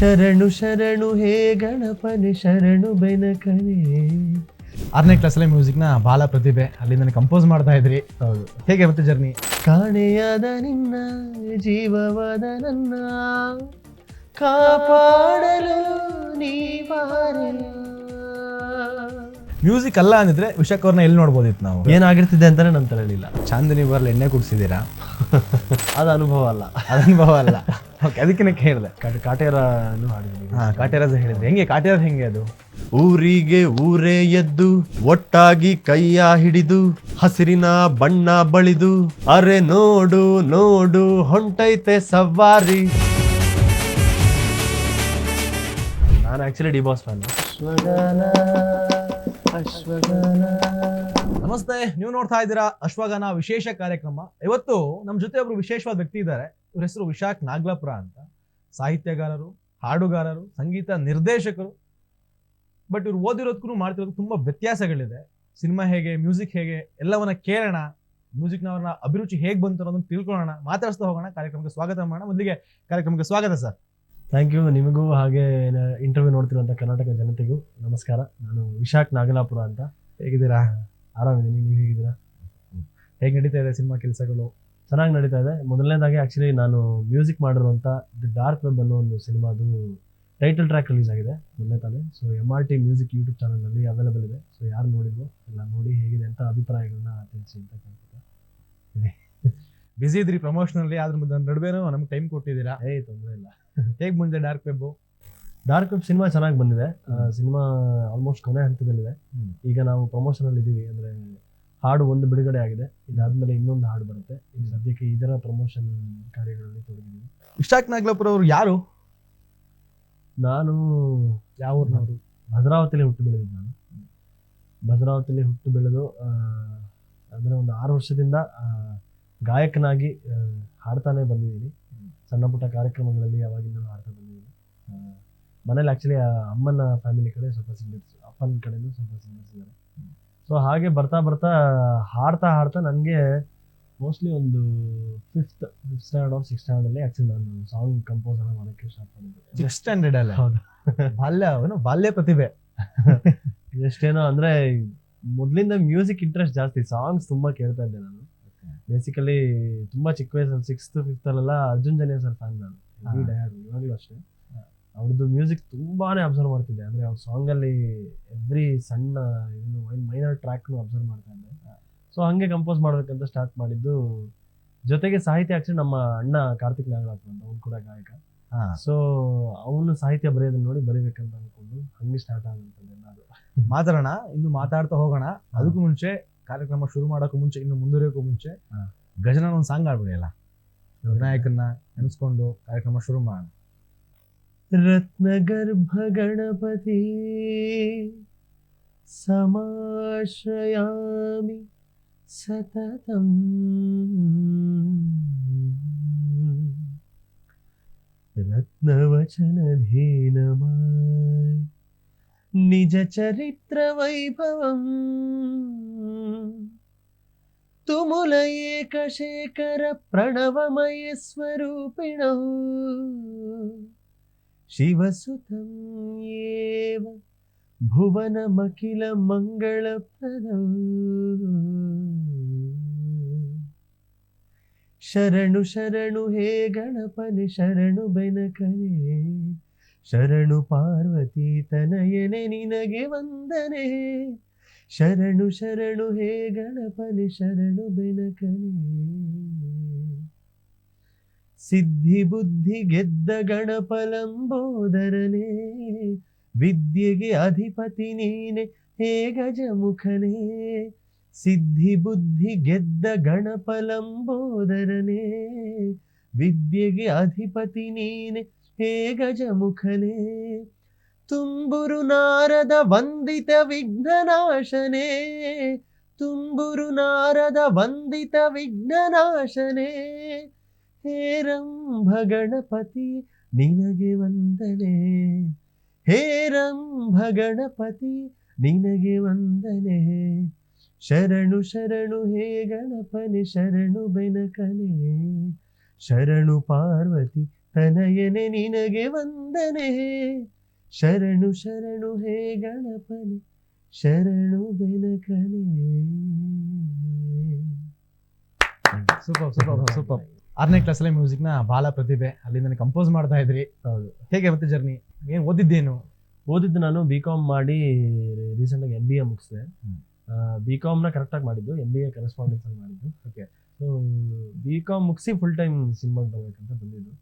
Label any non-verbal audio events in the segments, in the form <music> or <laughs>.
ಶರಣು ಶರಣು ಹೇ ಗಣಪನೆ ಶರಣು ಬೆನಕನೆ. ಆರನೇ ಮ್ಯೂಸಿಕ್ ಮ್ಯೂಸಿಕ್ನ ಬಾಲ ಪ್ರತಿಭೆ ನಾನು ಕಂಪೋಸ್ ಮಾಡ್ತಾ ಇದ್ರಿ. ಹೌದು ಹೇಗೆ ಮತ್ತೆ ಜರ್ನಿ ಕಾಣೆಯಾದ ನಿನ್ನ ಜೀವವಾದ ನನ್ನ. ಕಾಪಾಡಲು ನೀ ಬಾರೆಯ. ಮ್ಯೂಸಿಕ್ ಅಲ್ಲ ಅಂದಿದ್ರೆ ವಿಶಾಖ್ ಅವ್ರನ್ನ ಎಲ್ಲಿ ನೋಡ್ಬೋದಿತ್ತು ನಾವು? ಏನಾಗಿರ್ತಿದೆ ಅಂತಾನೆ ನಾನು ತರಲಿಲ್ಲ ಚಾಂದಿನಿ ಬರ್ಲಿ ಎಣ್ಣೆ ಕುಡಿಸಿದ್ದೀರಾ? <laughs> ಅದು ಅನುಭವ ಅಲ್ಲ. <laughs> ಅದು ಅನುಭವ ಅಲ್ಲ. ಓಕೆ ಅದಕ್ಕೆ ಕೇಳಿದೆ. ಕಾಟ- ಕಾಟೇರನು ಹಾಡಿದ್ದೀನಿ. ಹಾ ಕಾಟೇರಾಜ ಹೇಳಿದೆ ಹೆಂಗೆ ಕಾಟೇರ ಹೆಂಗೆ ಅದು? ಊರಿಗೆ ಊರೇ ಎದ್ದು ಒಟ್ಟಾಗಿ ಕೈಯ ಹಿಡಿದು ಹಸಿರಿನ ಬಣ್ಣ ಬಳಿದು ಅರೆ ನೋಡು ನೋಡು ಹೊಂಟೈತೆ ಸವಾರಿ. ನಾನು ಆಕ್ಚುಲಿ ಡಿ ಬಾಸ್ ಫ್ಯಾನ್ ನಮಸ್ತೆ, ನೀವು ನೋಡ್ತಾ ಇದ್ದೀರಾ ಅಶ್ವಗಾನ ವಿಶೇಷ ಕಾರ್ಯಕ್ರಮ. ಇವತ್ತು ನಮ್ಮ ಜೊತೆ ಒಬ್ರು ವಿಶೇಷವಾದ ವ್ಯಕ್ತಿ ಇದ್ದಾರೆ. ಇವ್ರ ಹೆಸರು ವಿಶಾಖ್ ನಾಗ್ಲಾಪುರ ಅಂತ. ಸಾಹಿತ್ಯಗಾರರು, ಹಾಡುಗಾರರು, ಸಂಗೀತ ನಿರ್ದೇಶಕರು. ಬಟ್ ಇವ್ರು ಓದಿರೋದಕ್ಕೂ ಮಾಡ್ತಿರೋದು ತುಂಬಾ ವ್ಯತ್ಯಾಸಗಳಿದೆ. ಸಿನಿಮಾ ಹೇಗೆ, ಮ್ಯೂಸಿಕ್ ಹೇಗೆ, ಎಲ್ಲವನ್ನ ಕೇಳೋಣ. ಮ್ಯೂಸಿಕ್ನವ್ರನ್ನ ಅಭಿರುಚಿ ಹೇಗೆ ಬಂತು ಅನ್ನೋದನ್ನ ತಿಳ್ಕೊಳ್ಳೋಣ. ಮಾತಾಡಿಸ್ತಾ ಹೋಗೋಣ. ಕಾರ್ಯಕ್ರಮಕ್ಕೆ ಸ್ವಾಗತ ಮಾಡೋಣ. ಮೊದಲಿಗೆ ಕಾರ್ಯಕ್ರಮಕ್ಕೆ ಸ್ವಾಗತ ಸರ್. ಥ್ಯಾಂಕ್ ಯು ನಿಮಗೂ ಹಾಗೆ ಇಂಟರ್ವ್ಯೂ ನೋಡ್ತಿರುವಂಥ ಕರ್ನಾಟಕ ಜನತೆಗೂ ನಮಸ್ಕಾರ. ನಾನು ವಿಶಾಖ್ ನಾಗಲಾಪುರ ಅಂತ. ಹೇಗಿದ್ದೀರಾ? ಆರಾಮಿದ್ದೀನಿ. ನೀವು ಹೇಗಿದ್ದೀರಾ? ಹೇಗೆ ನಡೀತಾ ಇದೆ ಸಿನಿಮಾ ಕೆಲಸಗಳು? ಚೆನ್ನಾಗಿ ನಡೀತಾ ಇದೆ. ಮೊದಲನೇದಾಗಿ ಆ್ಯಕ್ಚುಲಿ ನಾನು ಮ್ಯೂಸಿಕ್ ಮಾಡಿರುವಂಥ ದಿ ಡಾರ್ಕ್ ವೆಬ್ ಅನ್ನೋ ಒಂದು ಸಿನಿಮಾದು ಟೈಟಲ್ ಟ್ರ್ಯಾಕ್ ರಿಲೀಸ್ ಆಗಿದೆ ಮೊನ್ನೆ ತಾನೇ. So M R T music YouTube ಚಾನಲ್ನಲ್ಲಿ ಅವೈಲೇಬಲ್ ಇದೆ. ಸೊ ಯಾರು ನೋಡಿದ್ರು ಎಲ್ಲ ನೋಡಿ ಹೇಗಿದೆ ಅಂತ ಅಭಿಪ್ರಾಯಗಳನ್ನ ತಿಳಿಸಿ ಅಂತ ಕೇಳ್ಕೊತಾ ಬಿಸಿ ಇದ್ರಿ ಪ್ರಮೋಷನಲ್ಲಿ ಅದ್ರ ಮುಂದೆ ನಡುವೆ ನಮ್ಗೆ ಟೈಮ್ ಕೊಟ್ಟಿದ್ದೀರಾ? ಏ ತೊಂದರೆ ಇಲ್ಲ. ಹೇಗೆ ಮುಂದೆ dark web dark web cinema ಚೆನ್ನಾಗಿ ಬಂದಿದೆ. ಸಿನಿಮಾ ಆಲ್ಮೋಸ್ಟ್ ಕೊನೆ ಹಂತದಲ್ಲಿದೆ. ಈಗ ನಾವು ಪ್ರಮೋಷನಲ್ಲಿ ಇದ್ದೀವಿ ಅಂದರೆ ಹಾಡು ಒಂದು ಬಿಡುಗಡೆ ಆಗಿದೆ. ಇದಾದ್ಮೇಲೆ ಇನ್ನೊಂದು ಹಾಡು ಬರುತ್ತೆ. ಈಗ ಸದ್ಯಕ್ಕೆ ಇದರ ಪ್ರಮೋಷನ್ ಕಾರ್ಯಗಳಲ್ಲಿ ತೊಡಗಿದ್ದೀವಿ ವಿಶಾಖ್ ನಾಗ್ಲಾಪುರ ಅವರು ಯಾರು? ನಾನು ಯಾವ ಊರಿನವರು? ಭದ್ರಾವತಿಲಿ ಹುಟ್ಟು ಬೆಳೆದಿದ್ದು ನಾನು. ಭದ್ರಾವತಿಲಿ ಹುಟ್ಟು ಬೆಳೆದು ಅಂದರೆ ಅಂದ್ರೆ ಒಂದು ಆರು ವರ್ಷದಿಂದ ಗಾಯಕನಾಗಿ ಹಾಡ್ತಾನೆ ಬಂದಿದ್ದೀನಿ. ಸಣ್ಣ ಪುಟ್ಟ ಕಾರ್ಯಕ್ರಮಗಳಲ್ಲಿ ಯಾವಾಗಿಂದ ಹಾಡ್ತಾ ಬಂದಿದ್ದೀನಿ. ಮನೇಲಿ ಆ್ಯಕ್ಚುಲಿ ಅಮ್ಮನ ಫ್ಯಾಮಿಲಿ ಕಡೆ ಸ್ವಲ್ಪ ಸಿಂಗರ್ಸ್ ಅಪ್ಪನ ಕಡೆನೂ ಸ್ವಲ್ಪ ಸಿಂಗರ್ಸ್ ಇದ್ದಾರೆ. ಸೊ ಹಾಗೆ ಬರ್ತಾ ಬರ್ತಾ ಹಾಡ್ತಾ ಹಾಡ್ತಾ ನನಗೆ ಮೋಸ್ಟ್ಲಿ ಒಂದು fifth fifth standard of six ಸ್ಟ್ಯಾಂಡರ್ಡಲ್ಲಿ actually ನಾನು ಸಾಂಗ್ ಕಂಪೋಸ್ ಎಲ್ಲ ಮಾಡೋಕ್ಕೆ ಸ್ಟಾರ್ಟ್ ಮಾಡಿದ್ದೆ. ಸಿಕ್ಸ್ ಸ್ಟ್ಯಾಂಡರ್ಡ್ ಅಲ್ಲ? ಹೌದು. ಬಾಲ್ಯ ಏನು ಬಾಲ್ಯ ಪ್ರತಿಭೆ. ಎಷ್ಟೇನೋ ಅಂದರೆ ಮೊದಲಿಂದ ಮ್ಯೂಸಿಕ್ ಇಂಟ್ರೆಸ್ಟ್ ಜಾಸ್ತಿ ಸಾಂಗ್ಸ್ ತುಂಬ ಕೇಳ್ತಾ ಇದ್ದೆ ನಾನು. ಬೇಸಿಕಲಿ ತುಂಬಾ ಚಿಕ್ಕ ವಯಸ್ಸಲ್ಲಿ ಸಿಕ್ಸ್ತ್ ಫಿಫ್ತಲ್ಲೆಲ್ಲ ಅರ್ಜುನ್ ಜನ್ಯ ಸರ್ ಫ್ಯಾನ್ ನಾನು. ಹಾ. ಡಯಾಡ್ ಇವಾಗಲೂ ಅಷ್ಟೇ. ಅವ್ರದ್ದು ಮ್ಯೂಸಿಕ್ ತುಂಬಾನೇ ಅಬ್ಸರ್ವ್ ಮಾಡ್ತಿದ್ದೆ. ಅಂದ್ರೆ ಅವ್ರ ಸಾಂಗ್ ಅಲ್ಲಿ ಎವ್ರಿ ಸಣ್ಣ ಏನು ಮೈನರ್ ಟ್ರ್ಯಾಕ್ನು ಅಬ್ಸರ್ವ್ ಮಾಡ್ತಾ ಇದ್ದೆ. ಸೊ ಹಂಗೆ ಕಂಪೋಸ್ ಮಾಡಬೇಕಂತ ಸ್ಟಾರ್ಟ್ ಮಾಡಿದ್ದು ಜೊತೆಗೆ ಸಾಹಿತ್ಯ ಆಕ್ಚುಲಿ ನಮ್ಮ ಅಣ್ಣ ಕಾರ್ತಿಕ್ ನಾಗರಾಜ್ ಅಂತ ಅವ್ನು ಕೂಡ ಗಾಯಕ. ಸೊ ಅವನು ಸಾಹಿತ್ಯ ಬರೆಯೋದನ್ನ ನೋಡಿ ಬರೀಬೇಕಂತ ಅನ್ಕೊಂಡು ಹಂಗೆ ಸ್ಟಾರ್ಟ್ ಆಗುತ್ತೆ ಮಾತಾಡೋಣ ಇನ್ನು ಮಾತಾಡ್ತಾ ಹೋಗೋಣ. ಅದಕ್ಕೂ ಮುಂಚೆ ಕಾರ್ಯಕ್ರಮ ಶುರು ಮಾಡೋಕ್ಕೂ ಮುಂಚೆ ಇನ್ನು ಮುಂದುವರಿಯೋಕ್ಕೂ ಮುಂಚೆ ಹಾ. ಗಜನ ಒಂದು ಸಾಂಗ್ ಆಡ್ಬಿಡಿ ಅಲ್ಲ ವಿನಾಯಕನ್ನ ನೆನೆಸ್ಕೊಂಡು ಕಾರ್ಯಕ್ರಮ ಶುರು ಮಾಡೋಣ ರತ್ನಗರ್ಭ ಗಣಪತಿ ಸಮಾಶ್ರಯಾಮಿ ಸತತಂ ರತ್ನವಚನಧೀನಮಾಯ್ ನಿಜ ಚರಿತ್ರ ವೈಭವಂ ತುಮುಲ ಏಕಶೇಖರ ಪ್ರಣವಮಯ ಸ್ವರೂಪಿಣೋ ಶಿವಸುತಂ ಏವ ಭುವನಮಖಿಲ ಮಂಗಳಪ್ರದಂ ಶರಣು ಶರಣು ಹೇ ಗಣಪನೆ ಶರಣು ಬೆನಕನೆ ಶರಣು ಪಾರ್ವತಿ ತನಯನೆ ನಿನಗೆ ವಂದನೆ. ಶರಣು ಶರಣು, ಹೇ ಗಣಪನೆ, ಶರಣು ಬೆನಕನೆ. ಸಿದ್ಧಿ, ಬುದ್ಧಿ, ಗೆದ್ದ ಗಣಪಲಂಬೋದರನೇ. ವಿದ್ಯೆಗೆ ಅಧಿಪತಿ ನೀನೆ, ಹೇ ಗಜಮುಖನೇ. ಸಿದ್ಧಿ, ಬುದ್ಧಿ, ಗೆದ್ದ ಗಣಪಲಂಬೋದರನೇ. ವಿದ್ಯೆಗೆ ಅಧಿಪತಿ ನೀನೆ ಹೇ ಗಜಮುಖನೇ, ತುಂಬುರು ನಾರದ ವಂದಿತ ವಿಘ್ನನಾಶನೇ, ತುಂಬುರು ನಾರದ ವಂದಿತ ವಿಘ್ನನಾಶನೇ, ಹೇ ರಂಭ ಗಣಪತಿ ನಿನಗೆ ವಂದನೆ, ಹೇ ರಂಭ ಗಣಪತಿ ನಿನಗೆ ವಂದನೆ, ಶರಣು ಶರಣು ಹೇ ಗಣಪನೆ, ಶರಣು ಬೆನಕನೆ, ಶರಣು ಪಾರ್ವತಿ ತನಯನೆ ನಿನಗೆ ವಂದನೆ. ಶರಣು ಶರಣು ಹೇ ಗಣಪನೆ. ಶರಣು ಬೆನಕನೆ. ಸೂಪರ್ ಸೂಪರ್ ಸೂಪರ್ ಆರನೇ ಕ್ಲಾಸಲ್ಲಿ ಮ್ಯೂಸಿಕ್ ಭಾಳ ಪ್ರತಿಭೆ ಅಲ್ಲಿಂದ ಕಂಪೋಸ್ ಮಾಡ್ತಾ ಇದ್ರಿ. ಹೌದು. ಹೇಗೆ ಮತ್ತೆ ಜರ್ನಿ ಏನು ಓದಿದ್ದೇನು? ಓದಿದ್ದು ನಾನು ಬಿ ಕಾಮ್ ಮಾಡಿ ರೀಸೆಂಟಾಗಿ ಎಂ ಬಿ ಎ ಮುಗಿಸಿದೆ. ಬಿ ಕಾಮ್ನ ಕರೆಕ್ಟಾಗಿ ಮಾಡಿದ್ದು ಎಂ ಬಿ ಎ ಕರೆಸ್ಪಾಂಡೆನ್ಸ್ ಅಲ್ಲಿ ಮಾಡಿದ್ದು. ಓಕೆ ಸೊ ಬಿ ಕಾಮ್ ಮುಗಿಸಿ ಫುಲ್ ಟೈಮ್ ಸಿನಿಮಾಗೆ ಬರ್ಬೇಕಂತ ಬಂದಿದ್ದು.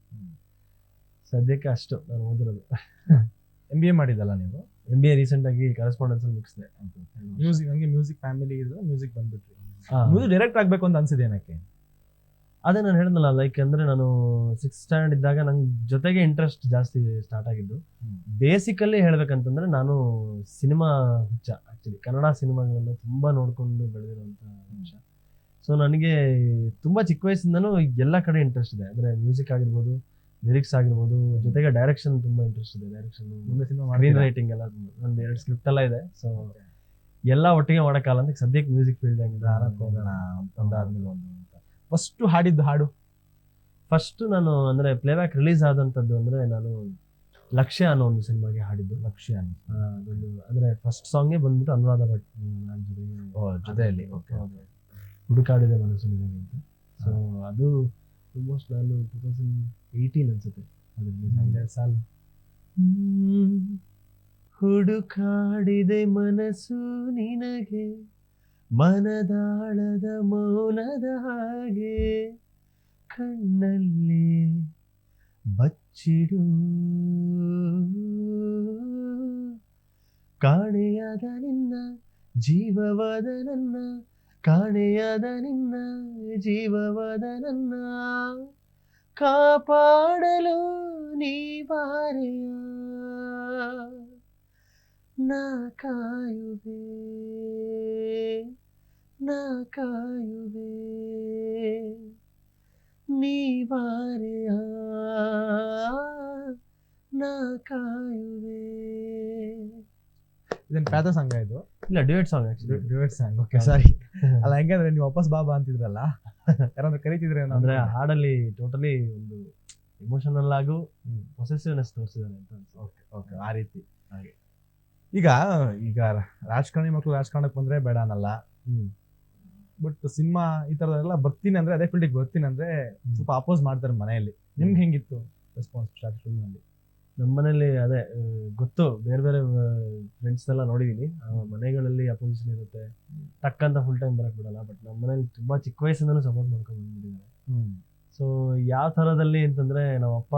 ಸದ್ಯಕ್ಕೆ ಅಷ್ಟು ನಾನು ಓದಿರೋದು. ಎಂ ಬಿ ಎ ಮಾಡಿದ್ದಲ್ಲ ನೀವು? ಎಂ ಬಿ ಎ ರೀಸೆಂಟಾಗಿ ಕರೆಸ್ಪಾಂಡೆನ್ಸ್ ಮುಗಿಸಿದೆ ಮ್ಯೂಸಿಕ್ ನನಗೆ ಮ್ಯೂಸಿಕ್ ಫ್ಯಾಮಿಲಿ ಇದ್ರೆ ಮ್ಯೂಸಿಕ್ ಬಂದ್ಬಿಟ್ರಿ. ಮ್ಯೂಸಿಕ್ ಡೈರೆಕ್ಟ್ ಆಗಬೇಕು ಅಂತ ಅನ್ಸಿದೆ ಏನಕ್ಕೆ? ಅದೇ ನಾನು ಹೇಳಿದ್ನಲ್ಲ ಲೈಕ್ ಅಂದ್ರೆ ನಾನು ಸಿಕ್ಸ್ ಸ್ಟ್ಯಾಂಡರ್ಡ್ ಇದ್ದಾಗ ನಂಗೆ ಜೊತೆಗೆ ಇಂಟ್ರೆಸ್ಟ್ ಜಾಸ್ತಿ ಸ್ಟಾರ್ಟ್ ಆಗಿದ್ದು. ಬೇಸಿಕಲ್ಲಿ ಹೇಳ್ಬೇಕಂತಂದ್ರೆ ನಾನು ಸಿನಿಮಾ ಹುಚ್ಚ ಆ್ಯಕ್ಚುಲಿ ಕನ್ನಡ ಸಿನಿಮಾಗಳನ್ನ ತುಂಬ ನೋಡಿಕೊಂಡು ಬೆಳೆದಿರುವಂತ ಹುಚ್ಚ. ಸೊ ನನಗೆ ತುಂಬ ಚಿಕ್ಕ ವಯಸ್ಸಿಂದನೂ ಎಲ್ಲ ಕಡೆ ಇಂಟ್ರೆಸ್ಟ್ ಇದೆ. ಅಂದರೆ ಮ್ಯೂಸಿಕ್ ಆಗಿರ್ಬೋದು ಲಿರಿಕ್ಸ್ ಆಗಿರ್ಬೋದು ಜೊತೆಗೆ ಡೈರೆಕ್ಷನ್ ತುಂಬಾ ಇಂಟ್ರೆಸ್ಟ್ ಇದೆ. ಡೈರೆಕ್ಷನ್ ಮುಂದೆ ಸಿನಿಮಾ ಸ್ಕ್ರೀನ್ ರೈಟಿಂಗ್ ಎಲ್ಲ ಒಂದು ಎರಡು ಸ್ಕ್ರಿಪ್ಟ್ ಎಲ್ಲ ಇದೆ ಸೊ ಎಲ್ಲ ಒಟ್ಟಿಗೆ ಮಾಡೋಕ್ಕಲ್ಲ ಅಂತ ಸದ್ಯಕ್ಕೆ ಮ್ಯೂಸಿಕ್ ಫೀಲ್ಡ್ ನಿಧಾನಕ್ಕೆ ಹೋಗೋಣ ಅಂತಂದಾದ್ಮೇಲೆ ಒಂದು ಅಂತ. ಫಸ್ಟ್ ಹಾಡಿದ್ದು ಹಾಡು. ಫಸ್ಟ್ ನಾನು ಅಂದ್ರೆ ಪ್ಲೇಬ್ಯಾಕ್ ರಿಲೀಸ್ ಆದಂತದ್ದು ಅಂದ್ರೆ ನಾನು ಲಕ್ಷ್ಯ ಅನ್ನೋ ಒಂದು ಸಿನಿಮಾಗೆ ಹಾಡಿದ್ದು. ಲಕ್ಷ್ಯ ಅದೊಂದು ಅಂದ್ರೆ ಫಸ್ಟ್ ಸಾಂಗೇ ಬಂದ್ಬಿಟ್ಟು ಅನುರಾಧ ಭಟ್ ನನ್ನ ಜೊತೆಗೆ ಜೊತೆಯಲ್ಲಿ. ಓಕೆ. ಹುಡುಕಾಡಿದೆ ಮನಸ್ಸು ಅಂತ. ಸೊ ಅದು ಆಲ್ಮೋಸ್ಟ್ ನಾನು ಟೂ ತೌಸಂಡ್ ಏಯ್ಟೀನ್ ಅನ್ಸುತ್ತೆ ಅದು. ಸಾಲು. ಹುಡುಕಾಡಿದೆ ಮನಸ್ಸು ನಿನಗೆ ಮನದಾಳದ ಮೌನದ ಹಾಗೆ ಕಣ್ಣಲ್ಲಿ ಬಚ್ಚಿಡು ಕಾಣೆಯಾದ ನಿನ್ನ ಜೀವವಾದ ನನ್ನ ಕಾಣೆಯಾದ ನಿನ್ನ ಜೀವವಾದ ನನ್ನ ಕಾಪಾಡಲು ನೀ ಬಾರೆಯ ನಾ ಕಾಯುವೆ ನಾ ಕಾಯುವೆ ನೀ ಬಾರೆಯ ನಾ ಕಾಯುವೆ ಇದನ್ ಪ್ಯಾದ ಸಾಂಗ್ ಇದು? ಇಲ್ಲ duet song actually duet song. Okay sorry <laughs> ಅಲ್ಲ ಹೆಂಗಂದ್ರೆ ನೀವು ವಾಪಸ್ ಬಾಬಾ ಅಂತಿದ್ರಲ್ಲ? ಯಾರಾದ್ರೂ ಕರಿತಿದ್ರೆ ಅಂದ್ರೆ ಹಾಡಲ್ಲಿ ಟೋಟಲಿ ಒಂದು ಎಮೋಷನಲ್ ಆಗು ಪೊಸೆಸಿವ್ನೆಸ್ ತೋರಿಸಿದ್ದಾರೆ ಅಂತ. ಓಕೆ ಓಕೆ ಆ ರೀತಿ. ಹಾಗೆ. ಈಗ ಈಗ ರಾಜಕಾರಣಿ ಮಕ್ಕಳು ರಾಜಕಾರಣಕ್ಕೆ ಬಂದ್ರೆ ಬೇಡ ಅನ್ನಲ್ಲ. ಹ್ಮ್. ಬಟ್ ಸಿನಿಮಾ ಈ ತರದೆಲ್ಲ ಬರ್ತೀನಿ ಅಂದ್ರೆ ಅದೇ ಫೀಲ್ಡಿಗೆ ಬರ್ತೀನಿ ಅಂದ್ರೆ ಸ್ವಲ್ಪ ಅಪೋಸ್ ಮಾಡ್ತಾರೆ ಮನೆಯಲ್ಲಿ. ನಿಮ್ಗೆ ಹೆಂಗಿತ್ತು ರೆಸ್ಪಾನ್ಸ್ ಸ್ಟಾರ್ಟ್ ಶುರುವಿನಲ್ಲಿ ನಮ್ಮ ಮನೇಲಿ ಅದೇ ಗೊತ್ತು. ಬೇರೆ ಬೇರೆ ಫ್ರೆಂಡ್ಸ್ ನೋಡಿದ್ದೀನಿ ನೋಡಿದೀನಿ. ಮನೆಗಳಲ್ಲಿ ಅಪೋಸಿಷನ್ ಇರುತ್ತೆ. ತಕ್ಕಂತ ಫುಲ್ ಟೈಮ್ ಬರಕ್ ಬಿಡಲ್ಲ. ಬಟ್ ನಮ್ಮ ಮನೇಲಿ ತುಂಬಾ ಚಿಕ್ಕ ವಯಸ್ಸಿಂದನೂ ಸಪೋರ್ಟ್ ಮಾಡ್ಕೊಂಡು ಬಂದ್ಬಿಟ್ಟಿದ್ದಾರೆ. ಸೊ ಯಾವ ಥರದಲ್ಲಿ ಅಂತಂದ್ರೆ ನಮ್ಮ ಅಪ್ಪ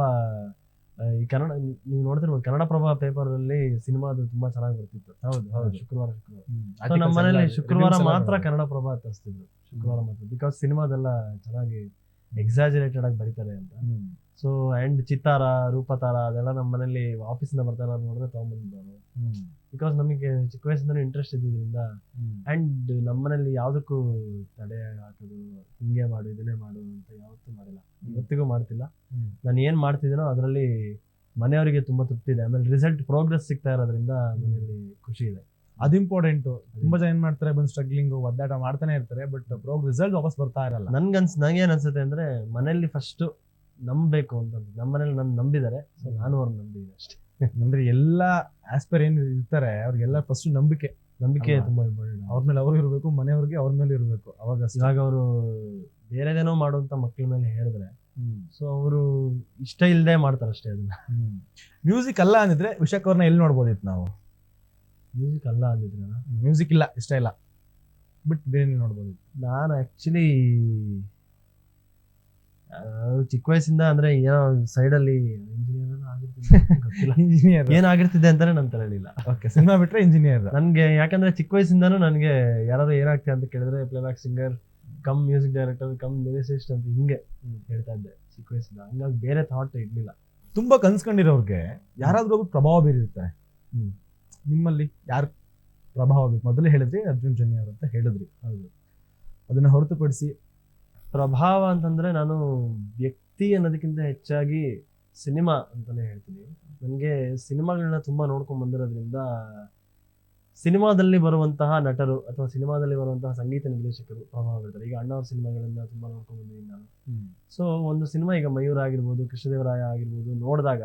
ಈ ಕನ್ನಡ ನೀವು ನೋಡ್ತಿರ್ಬೋದು. ಕನ್ನಡ ಪ್ರಭಾ ಪೇಪರ್ ಅಲ್ಲಿ ಸಿನಿಮಾದು ತುಂಬಾ ಚೆನ್ನಾಗಿ ಬರ್ತಿತ್ತು. ಹೌದು ಹೌದು. ಶುಕ್ರವಾರ ಶುಕ್ರವಾರ. ನಮ್ಮ ಮನೇಲಿ ಶುಕ್ರವಾರ ಮಾತ್ರ ಕನ್ನಡ ಪ್ರಭಾ ತರಿಸ್ತಿದ್ರು. ಶುಕ್ರವಾರ ಮಾತ್ರ. ಬಿಕಾಸ್ ಸಿನಿಮಾದೆಲ್ಲ ಚೆನ್ನಾಗಿ ಎಕ್ಸಾಜರೇಟೆಡ್ ಆಗಿ ಬರೀತಾರೆ ಅಂತ. ಸೊ ಅಂಡ್ ಚಿತ್ತಾರ ರೂಪತಾರ ಅದೆಲ್ಲ ನಮ್ಮ ಮನೇಲಿ ಆಫೀಸಿಂದ ಬರ್ತಾರ ನೋಡಿದ್ರೆ ತಗೊಂಡ್ಬಂದಿದ್ದಾರೆ. ಬಿಕಾಸ್ ನಮಗೆ ಚಿಕ್ಕ ವಯಸ್ಸಿಂದ ಇಂಟ್ರೆಸ್ಟ್ ಇದ್ದಿದ್ರಿಂದ ಅಂಡ್ ನಮ್ಮ ಮನೇಲಿ ಯಾವುದಕ್ಕೂ ತಡೆ ಹಾಕೋದು ಹಿಂಗೆ ಮಾಡು ಇದನ್ನೇ ಮಾಡು ಅಂತ ಯಾವತ್ತೂ ಮಾಡಿಲ್ಲ. ಇವತ್ತಿಗೂ ಮಾಡ್ತಿಲ್ಲ. ನಾನು ಏನ್ ಮಾಡ್ತಿದ್ದೀನೋ ಅದರಲ್ಲಿ ಮನೆಯವರಿಗೆ ತುಂಬಾ ತೃಪ್ತಿ ಇದೆ. ಆಮೇಲೆ ರಿಸಲ್ಟ್ ಪ್ರೋಗ್ರೆಸ್ ಸಿಗ್ತಾ ಇರೋದ್ರಿಂದ ಮನೆಯಲ್ಲಿ ಖುಷಿ ಇದೆ. ಅದು ಇಂಪಾರ್ಟೆಂಟ್ ತುಂಬಾ ಜನ ಏನ್ ಮಾಡ್ತಾರೆ ಬಂದು ಸ್ಟ್ರಗ್ಲಿಂಗ್ ಒದ್ದಾಟ ಮಾಡ್ತಾನೆ ಇರ್ತಾರೆ ಬಟ್ ಪ್ರೋಗ್ ರಿಸಲ್ಟ್ ವಾಪಸ್ ಬರ್ತಾ ಇರಲ್ಲ. ನನ್ಗನ್ಸ್ ನಂಗೇನ್ ಅನ್ಸುತ್ತೆ ಅಂದ್ರೆ ಮನೆಯಲ್ಲಿ ಫಸ್ಟ್ ನಂಬಬೇಕು ಅಂತಂದು. ನಮ್ಮ ಮನೇಲಿ ನನ್ನ ನಂಬಿದ್ದಾರೆ ಸೊ ನಾನು ಅವ್ರನ್ನ ನಂಬಿದ್ದೀನಿ ಅಷ್ಟೇ. <laughs> ಅಂದ್ರೆ ಎಲ್ಲ ಆಸ್ಪೈರ್ ಏನು ಇರ್ತಾರೆ ಅವ್ರಿಗೆಲ್ಲ ಫಸ್ಟ್ ನಂಬಿಕೆ. ನಂಬಿಕೆ? ತುಂಬಾ ಇಂಪಾರ್ಟೆಂಟ್ ಅವ್ರ ಮೇಲೆ ಅವ್ರಿಗೆ ಇರಬೇಕು ಮನೆಯವ್ರಿಗೆ ಅವ್ರ ಮೇಲೆ ಇರಬೇಕು. ಅವಾಗ. ಇವಾಗ ಅವರು ಬೇರೆದೇನೋ ಮಾಡುವಂತ ಮಕ್ಕಳ ಮೇಲೆ ಹೇಳಿದ್ರೆ ಸೊ ಅವರು ಇಷ್ಟ ಇಲ್ಲದೆ ಮಾಡ್ತಾರೆ ಅಷ್ಟೇ ಅದನ್ನ. ಮ್ಯೂಸಿಕ್ ಅಲ್ಲ ಅಂದಿದ್ರೆ ವಿಷಕ್ ಅವ್ರನ್ನ ಎಲ್ಲಿ ನೋಡ್ಬೋದಿತ್ತು ನಾವು? ಮ್ಯೂಸಿಕ್ ಅಲ್ಲ ಅಂದಿದ್ರೆ ಮ್ಯೂಸಿಕ್ ಇಲ್ಲ ಇಷ್ಟ ಇಲ್ಲ. ಬಿಟ್ಟು ಬೇರೆ ನೋಡ್ಬೋದಿತ್ತು? ನಾನು ಆಕ್ಚುಲಿ ಚಿಕ್ಕ ವಯಸ್ಸಿಂದ ಅಂದ್ರೆ ಏನೋ ಸೈಡಲ್ಲಿ ಇಂಜಿನಿಯರ್ ಇಂಜಿನಿಯರ್ ಏನಾಗಿರ್ತಿದೆ ಅಂತಾನೆ ನನ್ ತಲೆಯಲ್ಲಿಲ್ಲ ಓಕೆ ಸಿನಿಮಾ ಬಿಟ್ರೆ ಇಂಜಿನಿಯರ್ ನನಗೆ ಯಾಕಂದ್ರೆ ಚಿಕ್ಕ ವಯಸ್ಸಿಂದಾನು ನನಗೆ ಯಾರಾದ್ರು ಏನಾಗ್ತಿದೆ ಅಂತ ಕೇಳಿದ್ರೆ playback singer come music director come lyricist ಅಂತ ಹಿಂಗೆ ಹೇಳ್ತಾ ಇದ್ದೆ ಚಿಕ್ಕ ವಯಸ್ಸಿಂದ. ಹಂಗಾಗಿ ಬೇರೆ ಥಾಟ್ ಇರಲಿಲ್ಲ. ತುಂಬಾ ಕನ್ಸ್ಕೊಂಡಿರೋರ್ಗೆ ಯಾರಾದ್ರೂ ಒಬ್ಬರು ಪ್ರಭಾವ ಹ್ಮ್. ನಿಮ್ಮಲ್ಲಿ ಯಾರು ಪ್ರಭಾವ ಬೀರ್ ಮೊದಲೇ ಹೇಳಿದ್ರಿ ಅರ್ಜುನ್ ಅವರು ಅಂತ ಹೇಳಿದ್ರಿ. ಹೌದು. ಅದನ್ನ ಹೊರತುಪಡಿಸಿ ಪ್ರಭಾವ ಅಂತಂದ್ರೆ ನಾನು ವ್ಯಕ್ತಿ ಅನ್ನೋದಕ್ಕಿಂತ ಹೆಚ್ಚಾಗಿ ಸಿನಿಮಾ ಅಂತಾನೆ ಹೇಳ್ತೀನಿ. ನನಗೆ ಸಿನಿಮಾಗಳನ್ನ ತುಂಬಾ ನೋಡ್ಕೊಂಡು ಬಂದಿರೋದ್ರಿಂದ ಸಿನಿಮಾದಲ್ಲಿ ಬರುವಂತಹ ನಟರು ಅಥವಾ ಸಿನಿಮಾದಲ್ಲಿ ಬರುವಂತಹ ಸಂಗೀತ ನಿರ್ದೇಶಕರು ಪ್ರಭಾವ ಬೀರ್ತಾರೆ ಈಗ ಅಣ್ಣವ್ರ ಸಿನಿಮಾಗಳನ್ನ ತುಂಬಾ ನೋಡ್ಕೊಂಡ್ ಬಂದಿದ್ದೀನಿ ನಾನು. ಸೊ ಒಂದು ಸಿನಿಮಾ ಈಗ ಮಯೂರ ಆಗಿರ್ಬೋದು ಕೃಷ್ಣದೇವರಾಯ ಆಗಿರ್ಬೋದು ನೋಡಿದಾಗ.